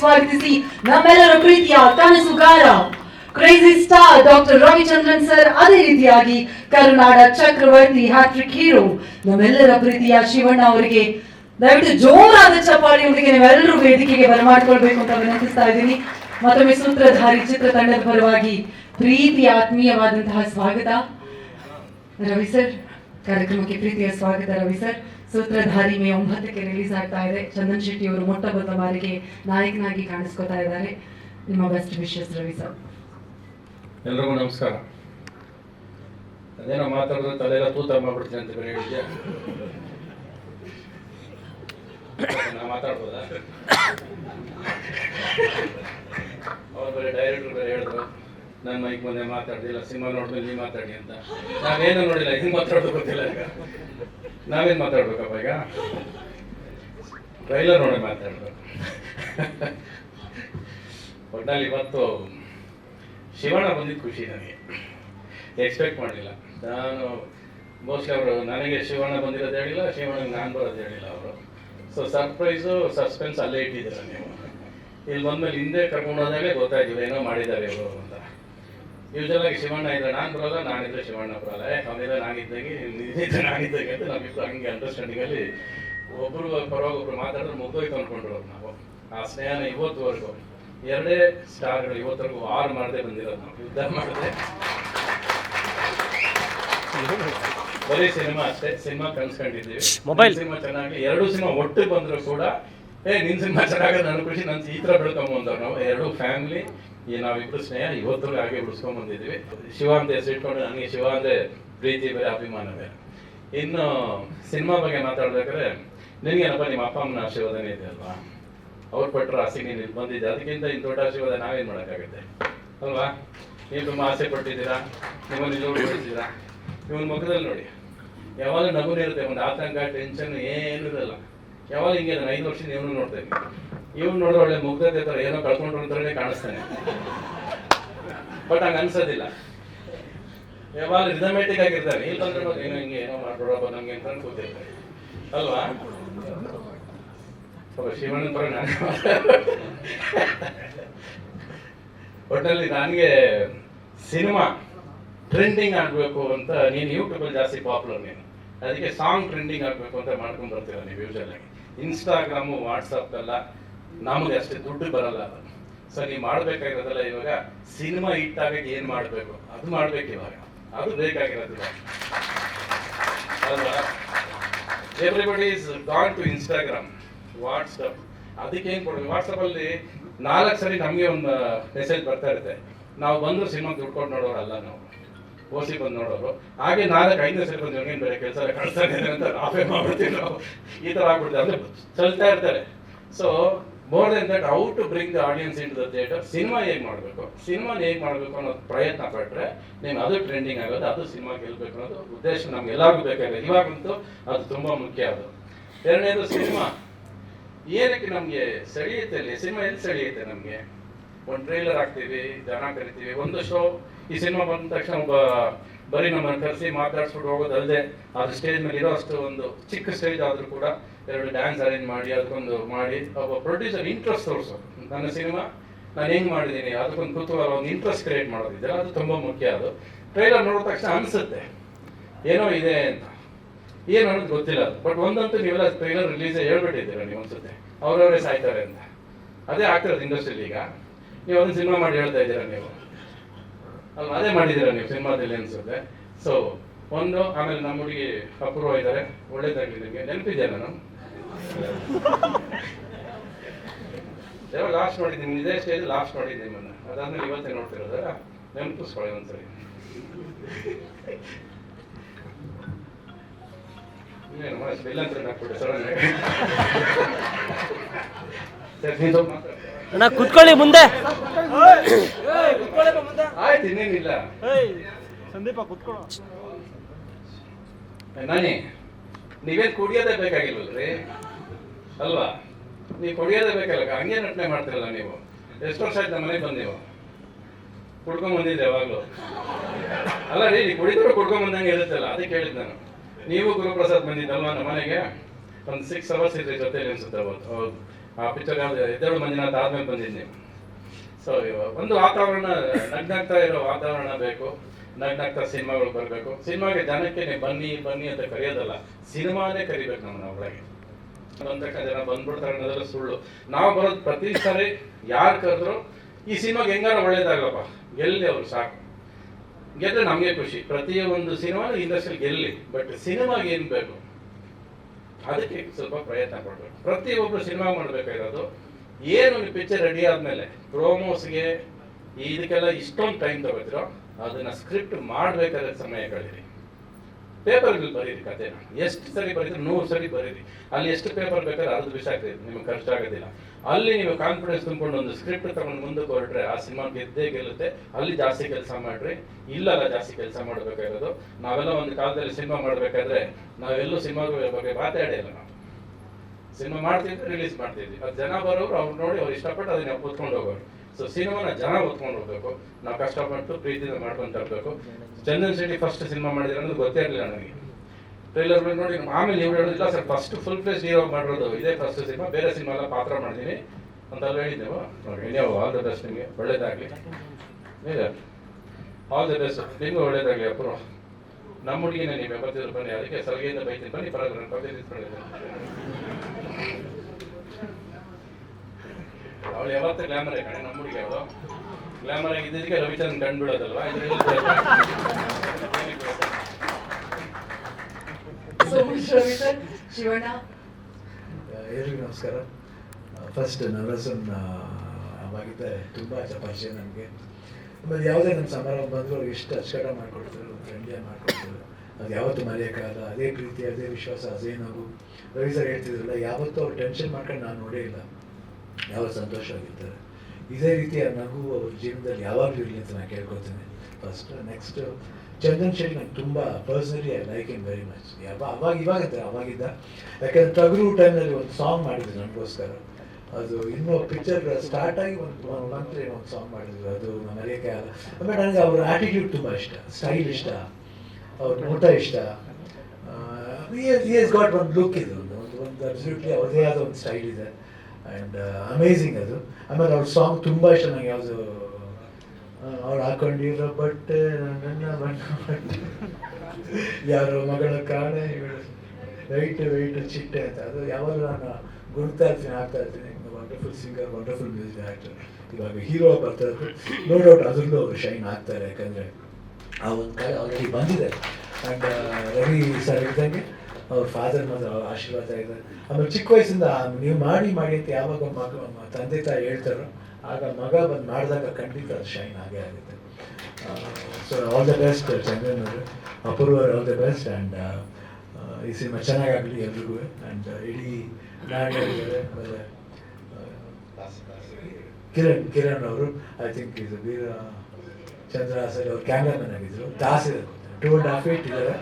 ಸ್ವಾಗತಿಸಿ. ನಮ್ಮೆಲ್ಲರ ಪ್ರೀತಿಯ ಕನಸುಗಾರ crazy star doctor Ravichandran sir ಅದೇ ರೀತಿಯಾಗಿ ಕರುನಾಡ ಚಕ್ರವರ್ತಿ ಹ್ಯಾಟ್ರಿಕ್ ಹೀರೋ. ನಮ್ಮೆಲ್ಲರ ಪ್ರೀತಿಯ ಶಿವಣ್ಣ ಅವರಿಗೆ, ದಯವಿಟ್ಟು ಜೋರಾದ ಚಪ್ಪಾಳಿಯೊಂದಿಗೆ ನೀವೆಲ್ಲರೂ ವೇದಿಕೆಗೆ ಬರಮಾಡ್ಕೊಳ್ಬೇಕು ಅಂತ ವಿನಂತಿಸ್ತಾ ಇದ್ದೀನಿ. ಮತ್ತೊಮ್ಮೆ ಸೂತ್ರಧಾರಿ ಚಿತ್ರತಂಡದ ಪರವಾಗಿ ಪ್ರೀತಿಯ ಆತ್ಮೀಯವಾದಂತಹ ಸ್ವಾಗತ. ರವಿ ಸರ್ ಕಾರ್ಯಕ್ರಮಕ್ಕೆ ಪ್ರೀತಿಯ ಸ್ವಾಗತ ರವಿ ಸರ್ ಸೂತ್ರಧಾರಿ ಮೇ ಒಂಬತ್ತಕ್ಕೆ ರಿಲೀಸ್ ಆಗ್ತಾ ಇದೆ. ಚಂದನ್ ಶೆಟ್ಟಿ ಅವರು ಮೊಟ್ಟ ಮೊದಲ ಬಾರಿಗೆ ನಾಯಕನಾಗಿ ಕಾಣಿಸ್ಕೊತಾ ಇದ್ದಾರೆ. ನಿಮ್ಮ ಬೆಸ್ಟ್ ವಿಶಸ್ ರವಿ ಸರ್ ಎಲ್ರಿಗೂ ನಮಸ್ಕಾರ. ಅದೇನೋ ಮಾತಾಡಿದ್ರೆ ತಲೆಲ್ಲ ತೂತ ಮಾಡ್ಬಿಡ್ತೀನಿ ಅಂತ ಬೇರೆ ಹೇಳಿದ್ಯಾ? ನಾ ಮಾತಾಡ್ಬೋದಾ? ಅವ್ರು ಬೇರೆ ಡೈರೆಕ್ಟ್ರು ಬೇರೆ ಹೇಳಿದ್ರು. ನನ್ನ ಮೈಕ್ ಮುಂದೆ ಮಾತಾಡ್ದಿಲ್ಲ ಸಿನಿಮಾ ನೋಡಿದ್ಮೇಲೆ ನೀವು ಮಾತಾಡಿ ಅಂತ. ನಾವೇನು ನೋಡಿಲ್ಲ, ಹಿಂಗೆ ಮಾತಾಡೋದು ಗೊತ್ತಿಲ್ಲ. ನಾವೇನು ಮಾತಾಡ್ಬೇಕಪ್ಪ ಈಗ? ಟ್ರೈಲರ್ ನೋಡಿ ಮಾತಾಡ್ಬೇಕು. ಒಟ್ನಲ್ಲಿ ಇವತ್ತು ಶಿವಣ್ಣ ಬಂದಿದ್ದು ಖುಷಿ ನನಗೆ. ಎಕ್ಸ್ಪೆಕ್ಟ್ ಮಾಡಲಿಲ್ಲ. ನಾನು ಮೋಸ್ಟ್ಲಿ ಅವರು ನನಗೆ ಶಿವಣ್ಣ ಬಂದಿರೋದು ಹೇಳಿಲ್ಲ, ಶಿವಣ್ಣಗೆ ನಾನು ಬರೋದು ಹೇಳಿಲ್ಲ ಅವರು. ಸೊ ಸರ್ಪ್ರೈಸು ಸಸ್ಪೆನ್ಸ್ ಅಲ್ಲೇ ಇಟ್ಟಿದ್ದೀರ ನೀವು. ಇಲ್ಲಿ ಬಂದ್ಮೇಲೆ ಹಿಂದೆ ಕರ್ಕೊಂಡು ಹೋದಾಗಲೇ ಗೊತ್ತಾಯ್ತು ಏನೋ ಮಾಡಿದ್ದಾರೆ ಇವರು ಯೂಶಲ್ ಆಗಿ ಶಿವಣ್ಣ ಇದ್ರೆ ನಾನು ಬರಲ್ಲ ನಾನಿದ್ರೆ ಶಿವಣ್ಣ ಬರಲ್ಲ ಅವನಿದ್ರೆ ನಿಜ ನೀನಿದ್ರೆ ನಾನಿದ್ದಾಗೆ ಅಂತ ನಮ್ಮಿಬ್ರು ಹಂಗೆ ಅಂಡರ್ಸ್ಟ್ಯಾಂಡಿಂಗಲ್ಲಿ ಒಬ್ರು ಪರವಾಗಿ ಒಬ್ರು ಮಾತಾಡಿದ್ರೆ ಮುಗ್ದೋಯ್ತು ಅನ್ಕೊಂಡ್ರು ನಾವು. ಆ ಸ್ನೇಹನ ಇವತ್ತುವರೆಗೂ ಎರಡೇ ಸ್ಟಾರ್ಗಳು ಇವತ್ತರೆಗೂ ಆರು ಮಾಡದೆ ಬಂದಿರೋದು ನಾವು. ಯುದ್ಧ ಮಾಡಿದೆ. ಬರೀ ಸಿನಿಮಾ ಅಷ್ಟೇ ಸಿನಿಮಾ ಕನ್ಸ್ಕೊಂಡಿದ್ದೀವಿ. ಮೊಬೈಲ್. ಸಿನಿಮಾ ಚೆನ್ನಾಗಿ ಎರಡು ಸಿನಿಮಾ ಒಟ್ಟು ಬಂದ್ರು ಕೂಡ ಏ, ನಿನ್ ಸಿನಿಮಾ ಚೆನ್ನಾಗಿದೆ ನನ್ನ ಖುಷಿ, ನನ್ ಈ ತರ ಬೆಳ್ಕೊಂಬಂದವ್ ನಾವು. ಎರಡು ಫ್ಯಾಮಿಲಿ ನಾವಿಬ್ರು ಸ್ನೇಹ ಇವತ್ತು ಹಾಗೆ ಉಳಿಸ್ಕೊಂಡ್ ಬಂದಿದ್ವಿ ಶಿವ ಅಂತ ಹೆಸರಿಟ್ಕೊಂಡು ನನಗೆ ಶಿವ ಅಂದ್ರೆ ಪ್ರೀತಿ, ಬೇರೆ ಅಭಿಮಾನ ಬೇರೆ ಇನ್ನು ಸಿನಿಮಾ ಬಗ್ಗೆ ಮಾತಾಡ್ಬೇಕಾದ್ರೆ ನಿನ್ಗೇನಪ್ಪ ನಿಮ್ಮ ಅಪ್ಪ ಅಮ್ಮನ ಆಶೀರ್ವಾದನೇ ಇದೆ ಅಲ್ವಾ? ಅವ್ರು ಪಟ್ಟರು ಆಸೆ ನೀನು ಇಲ್ಲಿ ಬಂದಿದ್ದೆ. ಅದಕ್ಕಿಂತ ಇನ್ನು ದೊಡ್ಡ ಆಶೀರ್ವಾದ ನಾವೇನ್ ಮಾಡೋಕ್ಕಾಗುತ್ತೆ? ಅಲ್ವಾ? ನೀವು ತುಂಬಾ ಆಸೆ ಪಟ್ಟಿದ್ದೀರಾ? ನಿಮ್ಮನ್ನು ಇಲ್ಲಿ ಬೆಳೆಸಿದ್ದೀರಾ ಇವನ್ ಮುಖದಲ್ಲಿ ನೋಡಿ. ಯಾವಾಗಲೂ ನಗುನೇ ಇರುತ್ತೆ, ಒಂದು ಆತಂಕ ಟೆನ್ಷನ್ ಏನಿರಲ್ಲ ಯಾವಾಗ ಹಿಂಗೆ ನಾನು ಐದು ವರ್ಷದಿಂದ ಇವನು ನೋಡ್ತೇನೆ ಇವ್ನು ನೋಡಿದ್ರೆ ಒಳ್ಳೆ ಮುಗ್ಧತೆ ಥರ ಏನೋ ಕಳ್ಕೊಂಡು ಅಂತಲೇ ಕಾಣಿಸ್ತಾನೆ. ಬಟ್ ಹಂಗೆ ಅನ್ಸೋದಿಲ್ಲ. ಯಾವಾಗ ರಿದಮೆಟಿಕ್ ಆಗಿರ್ತಾನೆ ಇಲ್ಲ ಮತ್ತೆ ಏನೋ ಹಿಂಗೆ ಏನೋ ಮಾಡ್ಬಿಡಪ್ಪ ನಮ್ಗೆ ಅಂತ ಕೂತಿರ್ತಾರೆ ಅಲ್ವಾ? ಶಿವಣ್ಣನ ಪರ ನಾನು ಒಟ್ಟಲ್ಲಿ ನನಗೆ ಸಿನಿಮಾ ಟ್ರೆಂಡಿಂಗ್ ಆಗಬೇಕು ಅಂತ, ನೀನು ಯೂಟ್ಯೂಬಲ್ಲಿ ಜಾಸ್ತಿ ಪಾಪ್ಯುಲರ್ ನೀನು. ಅದಕ್ಕೆ ಸಾಂಗ್ ಟ್ರೆಂಡಿಂಗ್ ಆಗಬೇಕು ಅಂತ ಮಾಡ್ಕೊಂಡು ಬರ್ತೀರ ನೀವು ಇನ್ಸ್ಟಾಗ್ರಾಮು ವಾಟ್ಸಪ್ ಎಲ್ಲ ನಮಗೆ ಅಷ್ಟೇ ದುಡ್ಡು ಬರಲ್ಲ ಅದು. ಸೊ ನೀವು ಮಾಡ್ಬೇಕಾಗಿರೋದಲ್ಲ ಇವಾಗ ಸಿನಿಮಾ ಇಟ್ಟಾಗ ಏನು ಮಾಡಬೇಕು? ಅದು ಮಾಡ್ಬೇಕು ಇವಾಗ. ಅದು ಬೇಕಾಗಿರೋದು ಇವಾಗ. Everybody is gone to Instagram WhatsApp ಅದಕ್ಕೆ ಏನು ಕೊಡ್ಬೇಕು? ವಾಟ್ಸಪ್ಪಲ್ಲಿ ನಾಲ್ಕು ಸರಿ ನಮಗೆ ಒಂದು ಮೆಸೇಜ್ ಬರ್ತಾ ಇರುತ್ತೆ. ನಾವು ಬಂದರೂ ಸಿನಿಮಾ ದುಡ್ಕೊಂಡು ನೋಡೋರಲ್ಲ ನಾವು. ಓಸಿ ಬಂದು ನೋಡೋರು. ಹಾಗೆ ನಾಲ್ಕು ಐದನೇ ಸರಿ ಬಂದು ಜಮೀನು ಬೇರೆ ಕೆಲಸ ಕಳ್ಸ್ತಾನೆ ಅಂತ ನಾವೇ ಮಾಡ್ಬಿಡ್ತೀವಿ ನಾವು. ಈ ಥರ ಆಗ್ಬಿಡ್ತಾರೆ ಅಂದ್ರೆ ಚಲ್ತಾ ಇರ್ತಾರೆ. So more than that out to bring the audience in the theatre cinema ಹೇಗೆ ಮಾಡಬೇಕು? ಸಿನಿಮಾ ಹೇಗೆ ಮಾಡಬೇಕು ಅನ್ನೋದು ಪ್ರಯತ್ನ ಪಟ್ಟರೆ ನೀವು ಅದು ಟ್ರೆಂಡಿಂಗ್ ಆಗೋದು, ಅದು ಸಿನಿಮಾ ಗೆಲ್ಬೇಕು ಅನ್ನೋದು ಉದ್ದೇಶ ನಮ್ಗೆ ಎಲ್ಲರಿಗೂ ಬೇಕಾಗಿದೆ ಇವಾಗಂತೂ ಅದು ತುಂಬಾ ಮುಖ್ಯ ಅದು. ಎರಡನೇದು ಸಿನಿಮಾ ಏನಕ್ಕೆ ನಮಗೆ ಸೆಳೆಯುತ್ತೆ ಸಿನಿಮಾ ಎಲ್ಲಿ ಸೆಳೆಯುತ್ತೆ ನಮಗೆ? ಒಂದು ಟ್ರೈಲರ್ ಹಾಕ್ತೀವಿ ಜನ ಕರಿತೀವಿ, ಒಂದು ಶೋ ಈ ಸಿನಿಮಾ ಬಂದ ತಕ್ಷಣ ಒಬ್ಬ ಬರೀ ನಮ್ಮನ್ನು ಕರೆಸಿ ಮಾತಾಡ್ಸ್ಬಿಟ್ಟು ಹೋಗೋದಲ್ಲದೆ ಅದು ಸ್ಟೇಜ್ ಮೇಲೆ ಇರೋ ಅಷ್ಟು ಒಂದು ಚಿಕ್ಕ ಸ್ಟೇಜ್ ಆದರೂ ಕೂಡ ಎರಡು ಡ್ಯಾನ್ಸ್ ಅರೇಂಜ್ ಮಾಡಿ, ಅದಕ್ಕೊಂದು ಮಾಡಿ. ಒಬ್ಬ ಪ್ರೊಡ್ಯೂಸರ್ ಇಂಟ್ರೆಸ್ಟ್ ತೋರಿಸೋದು. ನನ್ನ ಸಿನಿಮಾ, ನಾನು ಹೆಂಗ್ ಮಾಡಿದ್ದೀನಿ ಅದಕ್ಕೊಂದು ಕುತೂಹಲ, ಒಂದು ಇಂಟ್ರೆಸ್ಟ್ ಕ್ರಿಯೇಟ್ ಮಾಡೋದಿದೆ ಅದು ತುಂಬಾ ಮುಖ್ಯ ಅದು. ಟ್ರೈಲರ್ ನೋಡಿದ ತಕ್ಷಣ ಅನಿಸುತ್ತೆ, ಏನೋ ಇದೆ ಅಂತ. ಏನು ಅನ್ನೋದು ಗೊತ್ತಿಲ್ಲ ಬಟ್ ಒಂದಂತೂ ನೀವೆಲ್ಲ ಟ್ರೈಲರ್ ರಿಲೀಸ್ ಹೇಳ್ಬಿಟ್ಟಿದ್ದೀರಾ ನೀವು ಅನ್ಸುತ್ತೆ ಅವರವರೇ ಸಾಯ್ತಾರೆ ಅಂತ. ಅದೇ ಆಗ್ತಿರೋದು ಇಂಡಸ್ಟ್ರಿಲಿ ಈಗ. ನೀವು ಒಂದು ಸಿನಿಮಾ ಮಾಡಿ ಹೇಳ್ತಾ ಇದ್ದೀರಾ ನೀವು? ಅಲ್ವಾ ಅದೇ ಮಾಡಿದ್ದೀರಾ ನೀವು ಸಿನಿಮಾದಲ್ಲಿ ಅನ್ಸುತ್ತೆ. ಸೊ ಒಂದು ಆಮೇಲೆ ನಮ್ಮ ಹುಡುಗಿ ಅಪೂರ್ವ ಇದ್ದಾರೆ. ಒಳ್ಳೇದಾಗಲಿ ನಿಮಗೆ. ನೆನಪಿದ್ಯಾ ನಾನು ಲಾಸ್ಟ್ ಮಾಡಿದ್ದೀನಿ ಇದೇ ಸ್ಟೇಜ್ ಲಾಸ್ಟ್ ಮಾಡಿದ್ದೀನಿ ನಾನು ಅದಾದ್ಮೇಲೆ ಇವತ್ತೇ ನೋಡ್ತಿರೋದ ನೆನಪಿಸ್ಕೊಳ್ಳಿ ಒಂದ್ಸರಿ. ಕುತ್ಕೊಳ್ಳಿ ಮಾಡಿ ಆಯ್ತು ಇನ್ನೇನಿಲ್ಲ? ಸಂದೀಪ ಕುತ್ಕೊಳ್ಳೋ ನಾನೇ ನೀವೇನ್ ಕುಡಿಯೋದೇ ಬೇಕಾಗಿಲ್ವಲ್ರಿ ಅಲ್ವಾ? ನೀವು ಕುಡಿಯೋದೇ ಬೇಕಲ್ಲ ಹಂಗೆ ನಟನೆ ಮಾಡ್ತಿರಲ್ಲ ನೀವು. ಎಷ್ಟು ವರ್ಷ ಆಯ್ತು ನಮ್ಮ ಮನೆಗೆ ಬಂದು ನೀವು? ಕುಡ್ಕೊಂಡ್ ಬಂದಿದ್ದೆ ಯಾವಾಗ್ಲೂ. ಅಲ್ಲ ರೀ ನೀವು ಕುಡಿದ್ರು ಕುಡ್ಕೊಂಡ್ ಬಂದಂಗೆ ಇರುತ್ತಲ್ಲ ಅದಕ್ಕೆ ಹೇಳಿದ್ ನಾನು. ನೀವು ಗುರುಪ್ರಸಾದ್ ಬಂದಿದ್ದಲ್ವಾ ನಮ್ಮ ಮನೆಗೆ? ಒಂದು ಸಿಕ್ಸ್ ಅವರ್ಸ್ ಇದ್ರಿ ಜೊತೆ ಅನ್ಸುತ್ತೆ ಅವತ್ತು. ಹೌದು. ಆ ಪಿಕ್ಚರ್ ಯಾವ್ದು ಮಂಜುನಾಥ್ ಆದ್ಮೇಲೆ ಬಂದಿದ್ದೀನಿ ಸೊ ಒಂದು ವಾತಾವರಣ, ನಗ್ನಗ್ತಾ ಇರೋ ವಾತಾವರಣ ಬೇಕು. ನಗ್ನಗ್ತಾ ಸಿನಿಮಾಗಳು ಬರಬೇಕು. ಸಿನಿಮಾಗೆ ಜನಕ್ಕೆ ಬನ್ನಿ ಬನ್ನಿ ಅಂತ ಕರೆಯೋದಲ್ಲ, ಸಿನಿಮಾನೇ ಕರಿಬೇಕು ನಮ್ಮನ್ನ ಒಳಗೆ. ಬಂದಕ್ಕ ಜನ ಬಂದ್ಬಿಡ್ತಾರೆ ಅನ್ನೋದೆಲ್ಲ ಸುಳ್ಳು. ನಾವು ಬರೋದು ಪ್ರತಿ ಸಾರಿ, ಯಾರು ಕರೆದ್ರು, ಈ ಸಿನಿಮಾಗೆ ಹೆಂಗಾರ ಒಳ್ಳೇದಾಗಪ್ಪ. ಗೆಲ್ಲಿ ಅವ್ರು ಸಾಕು. ಗೆದ್ರೆ ನಮಗೆ ಖುಷಿ. ಪ್ರತಿಯೊಂದು ಸಿನಿಮಾ ಇಂಡಸ್ಟ್ರಿ ಗೆಲ್ಲಿ. ಬಟ್ ಸಿನಿಮಾಗೆ ಏನು ಬೇಕು? ಅದಕ್ಕೆ ಸ್ವಲ್ಪ ಪ್ರಯತ್ನ ಪಡಬೇಕು. ಪ್ರತಿಯೊಬ್ಬರು ಸಿನಿಮಾ ಮಾಡಬೇಕಾಗಿರೋದು ಏನು ಈ ಪಿಕ್ಚರ್ ರೆಡಿ ಆದಮೇಲೆ? ಪ್ರೋಮೋಸ್ಗೆ ಇದಕ್ಕೆಲ್ಲ ಇಷ್ಟೊಂದು ಟೈಮ್ ತಗೋತಿರೋ, ಅದನ್ನ ಸ್ಕ್ರಿಪ್ಟ್ ಮಾಡಬೇಕಾದ್ರೆ ಸಮಯ ಕಳೀರಿ ಪೇಪರ್ಗಳು ಬರೀರಿ ಕಥೆನ ಎಷ್ಟು ಸರಿ ಬರೀರಿ ನೂರು ಸರಿ ಬರೀರಿ. ಅಲ್ಲಿ ಎಷ್ಟು ಪೇಪರ್ ಬೇಕಾದ್ರೆ ಅದು ವಿಷ ಆಗ್ತದೆ, ನಿಮ್ಗೆ ಖರ್ಚಾಗೋದಿಲ್ಲ ಅಲ್ಲಿ ನೀವು ಕಾನ್ಫಿಡೆನ್ಸ್ ತುಂಬಿಕೊಂಡು ಒಂದು ಸ್ಕ್ರಿಪ್ಟ್ ತಗೊಂಡು ಮುಂದಕ್ಕೆ ಹೊರಟ್ರೆ ಆ ಸಿನಿಮಾ ಗೆದ್ದೇ ಗೆಲ್ಲುತ್ತೆ. ಅಲ್ಲಿ ಜಾಸ್ತಿ ಕೆಲಸ ಮಾಡ್ರಿ. ಇಲ್ಲಲ್ಲ ಜಾಸ್ತಿ ಕೆಲಸ ಮಾಡಬೇಕಾಗಿರೋದು. ನಾವೆಲ್ಲ ಒಂದು ಕಾಲದಲ್ಲಿ ಸಿನಿಮಾ ಮಾಡಬೇಕಾದ್ರೆ ನಾವೆಲ್ಲೂ ಸಿನಿಮಾ ಬಗ್ಗೆ ಮಾತಾಡೇ ಇಲ್ಲ ನಾವು. ಸಿನಿಮಾ ಮಾಡ್ತಿದ್ವಿ ರಿಲೀಸ್ ಮಾಡ್ತಿದ್ವಿ ಅದು ಜನ ಬರೋರು ಅವ್ರು ನೋಡಿ ಅವ್ರು ಇಷ್ಟಪಟ್ಟು ಅದನ್ನ ಒತ್ಕೊಂಡು ಹೋಗೋರು. ಸೊ ಸಿನಿಮಾನ ಜನ ಒತ್ಕೊಂಡು ಹೋಗ್ಬೇಕು. ನಾವು ಕಷ್ಟಪಟ್ಟು ಪ್ರೀತಿಯಿಂದ ಮಾಡ್ಕೊಂತ ಇರ್ಬೇಕು. ಚಂದನ್ ಶೆಟ್ಟಿ ಫಸ್ಟ್ ಸಿನಿಮಾ ಮಾಡಿದ್ರೆ ಅನ್ನೋದು ಗೊತ್ತೇ ಇರಲಿಲ್ಲ ನನಗೆ. ಟ್ರೈಲರ್ ನೋಡಿ, ಆಮೇಲೆ ಇವ್ರು ಹೇಳೋದಿಲ್ಲ, sir first full place hero ಮಾಡಿರೋದು ಇದೇ ಫಸ್ಟ್ ಸಿನಿಮಾ, ಬೇರೆ ಸಿನಿಮಾ ಎಲ್ಲ ಪಾತ್ರ ಮಾಡಿದ್ದೀನಿ ಅಂತೆಲ್ಲ ಹೇಳಿದ್ದೆವು. ನೋಡಿ ನೀವು ಆಲ್ ದ ಬೆಸ್ಟ್ ನಿಮಗೆ. ಒಳ್ಳೇದಾಗಲಿ. ಆಲ್ ದ ಬೆಸ್ಟ್ ನಿಮಗೂ ಒಳ್ಳೇದಾಗಲಿ ಅಪ್ರೋ ನಮ್ಮ ಹುಡುಗಿನ ನೀವು ಬರ್ತಿದ್ರು ಬನ್ನಿ. ಅದಕ್ಕೆ ಸಲಹೆಯಿಂದ ಬೈತೀನಿ. ಬನ್ನಿ ಪರವಾಗಿಲ್ಲ ನಾನು ಕವಿತೆ ಅವಳು ಯಾವತ್ತೂ ಗ್ಲಾಮರ್ ಕಣೆ ನಮ್ಮ ಹುಡುಗಿ ಅವಳು ಗ್ಲಾಮರ್ ಆಗಿದ್ದಕ್ಕೆ Ravi sir. ಶಿವಣ್ಣ. ಎಲ್ರಿಗೂ ನಮಸ್ಕಾರ. ಫಸ್ಟ್ ನರಸನ್ ಅವಾಗಿದ್ದ ತುಂಬ ಪರಿಚಯ ನನಗೆ ಆಮೇಲೆ ಯಾವುದೇ ನಮ್ಮ ಸಮಾರಂಭ ಬಂದರೂ ಅವ್ರಿಗೆ ಎಷ್ಟು ಅಚ್ಚುಕಟ್ಟ ಮಾಡಿಕೊಡ್ತಾರೆ ಫ್ರೆಂಡ್ಲಿಯಾಗಿ ಮಾಡಿಕೊಡ್ತಾರೆ ಅದು ಯಾವತ್ತೂ ಮರೆಯೋಕ್ಕಾಗಲ್ಲ ಅದೇ ಪ್ರೀತಿ ಅದೇ ವಿಶ್ವಾಸ ಅದೇ ನಾವು ರವಿ ಸರ್ ಹೇಳ್ತಿದ್ರಲ್ಲ ಯಾವತ್ತೂ ಅವ್ರು ಟೆನ್ಷನ್ ಮಾಡ್ಕೊಂಡು ನಾನು ನೋಡೇ ಇಲ್ಲ. ಯಾವ ಸಂತೋಷವಾಗಿರ್ತಾರೆ ಇದೇ ರೀತಿಯ ನಗು ಅವ್ರ ಜೀವನದಲ್ಲಿ ಯಾವಾಗಲೂ ಇರಲಿ ಅಂತ ನಾನು ಕೇಳ್ಕೊತೀನಿ ಫಸ್ಟ್ ನೆಕ್ಸ್ಟ್ ಚಂದನ್ ಶೆಟ್ಟಿ ನಂಗೆ ತುಂಬ personally I like in very much ಯಾವ ಅವಾಗ ಇವಾಗ ಅವಾಗಿದ್ದ. ಯಾಕಂದ್ರೆ ಟಗರು ಟೈಮ್ನಲ್ಲಿ ಒಂದು ಸಾಂಗ್ ಮಾಡಿದ್ರು ನನಗೋಸ್ಕರ. ಅದು ಇನ್ನೂ ಪಿಕ್ಚರ್ ಸ್ಟಾರ್ಟ್ ಆಗಿ ಒಂದು ಮಂತ್ಲಿ ಒಂದು ಸಾಂಗ್ ಮಾಡಿದ್ರು. ಅದು ಮರೆಯೋಕ್ಕೆ ಆಗಲ್ಲ ಆಮೇಲೆ ನನಗೆ ಅವ್ರ ಆ್ಯಟಿಟ್ಯೂಡ್ ತುಂಬ ಇಷ್ಟ. ಸ್ಟೈಲ್ ಇಷ್ಟ. ಅವ್ರ ನೋಟ ಇಷ್ಟ. ಗಾಟ್ ಒಂದು ಲುಕ್ ಇದು. ಒಂದು ಒಂದು ಅಬ್ಸಲ್ಯೂಟ್ಲಿ ಅವ್ರದೇ ಆದ ಒಂದು ಸ್ಟೈಲ್ ಇದೆ. ಆ್ಯಂಡ್ ಅಮೇಝಿಂಗ್ ಅದು. ಆಮೇಲೆ ಅವ್ರ ಸಾಂಗ್ ತುಂಬ ಇಷ್ಟ ನಂಗೆ, ಯಾವುದು ಅವ್ರು ಹಾಕೊಂಡಿರೋ ಬಟ್ಟೆ, ನನ್ನ ಬಣ್ಣ ಬಟ್ಟೆ. ಯಾರೋ ಮಗಳ ಕಾರಣ ವೈಟ್ ವೈಟ್ ಚಿಟ್ಟೆ ಅಂತ. ಅದು ಯಾವಾಗಲೂ ನಾನು ಗುರ್ತಾ ಇರ್ತೀನಿ ಆಗ್ತಾ ಇರ್ತೀನಿ. Wonderful singer wonderful music actor ಇವಾಗ ಹೀರೋ ಬರ್ತಾ ಇದ್ರು ನೋ ಡೌಟ್ ಅದರಲ್ಲೂ ಅವರು ಶೈನ್ ಆಗ್ತಾರೆ. ಯಾಕಂದರೆ, ಆ ಒಂದು ಕಾಲ ಆಲ್ರೆಡಿ ಬಂದಿದೆ. ಆ್ಯಂಡ್ ರವಿ ಸರ್ ಇದ್ದಂಗೆ. ಅವ್ರ ಫಾದರ್ ಮಾತ್ರ ಆಶೀರ್ವಾದ ಇದೆ. ಆಮೇಲೆ ಚಿಕ್ಕ ವಯಸ್ಸಿಂದ ನೀವು ಮಾಡಿ ಮಾಡಿ ಅಂತ ಯಾವಾಗ ಮಗ, ತಂದೆ ತಾಯಿ ಹೇಳ್ತಾರೋ, ಆಗ ಮಗ ಬಂದು ಮಾಡಿದಾಗ ಖಂಡಿತ ಅದು ಶೈನ್ ಆಗೇ ಆಗುತ್ತೆ. So all the best Chandran ಅವರು. Apoorva all the best and ಈ ಸಿನಿಮಾ ಚೆನ್ನಾಗಾಗಲಿ ಎಲ್ರಿಗೂ. ಆ್ಯಂಡ್ ಇಡೀ ನಾಡಿದ್ದಾರೆ ಆಮೇಲೆ ಕಿರಣ್ ಕಿರಣ್ ಅವರು ಐ ಥಿಂಕ್ ಇದು ವೀರ ಚಂದ್ರ ಸರ್ ಅವ್ರು ಕ್ಯಾಮ್ರಾಮನ್ ಆಗಿದ್ರು. Das two and half feet ಇದ್ದಾರೆ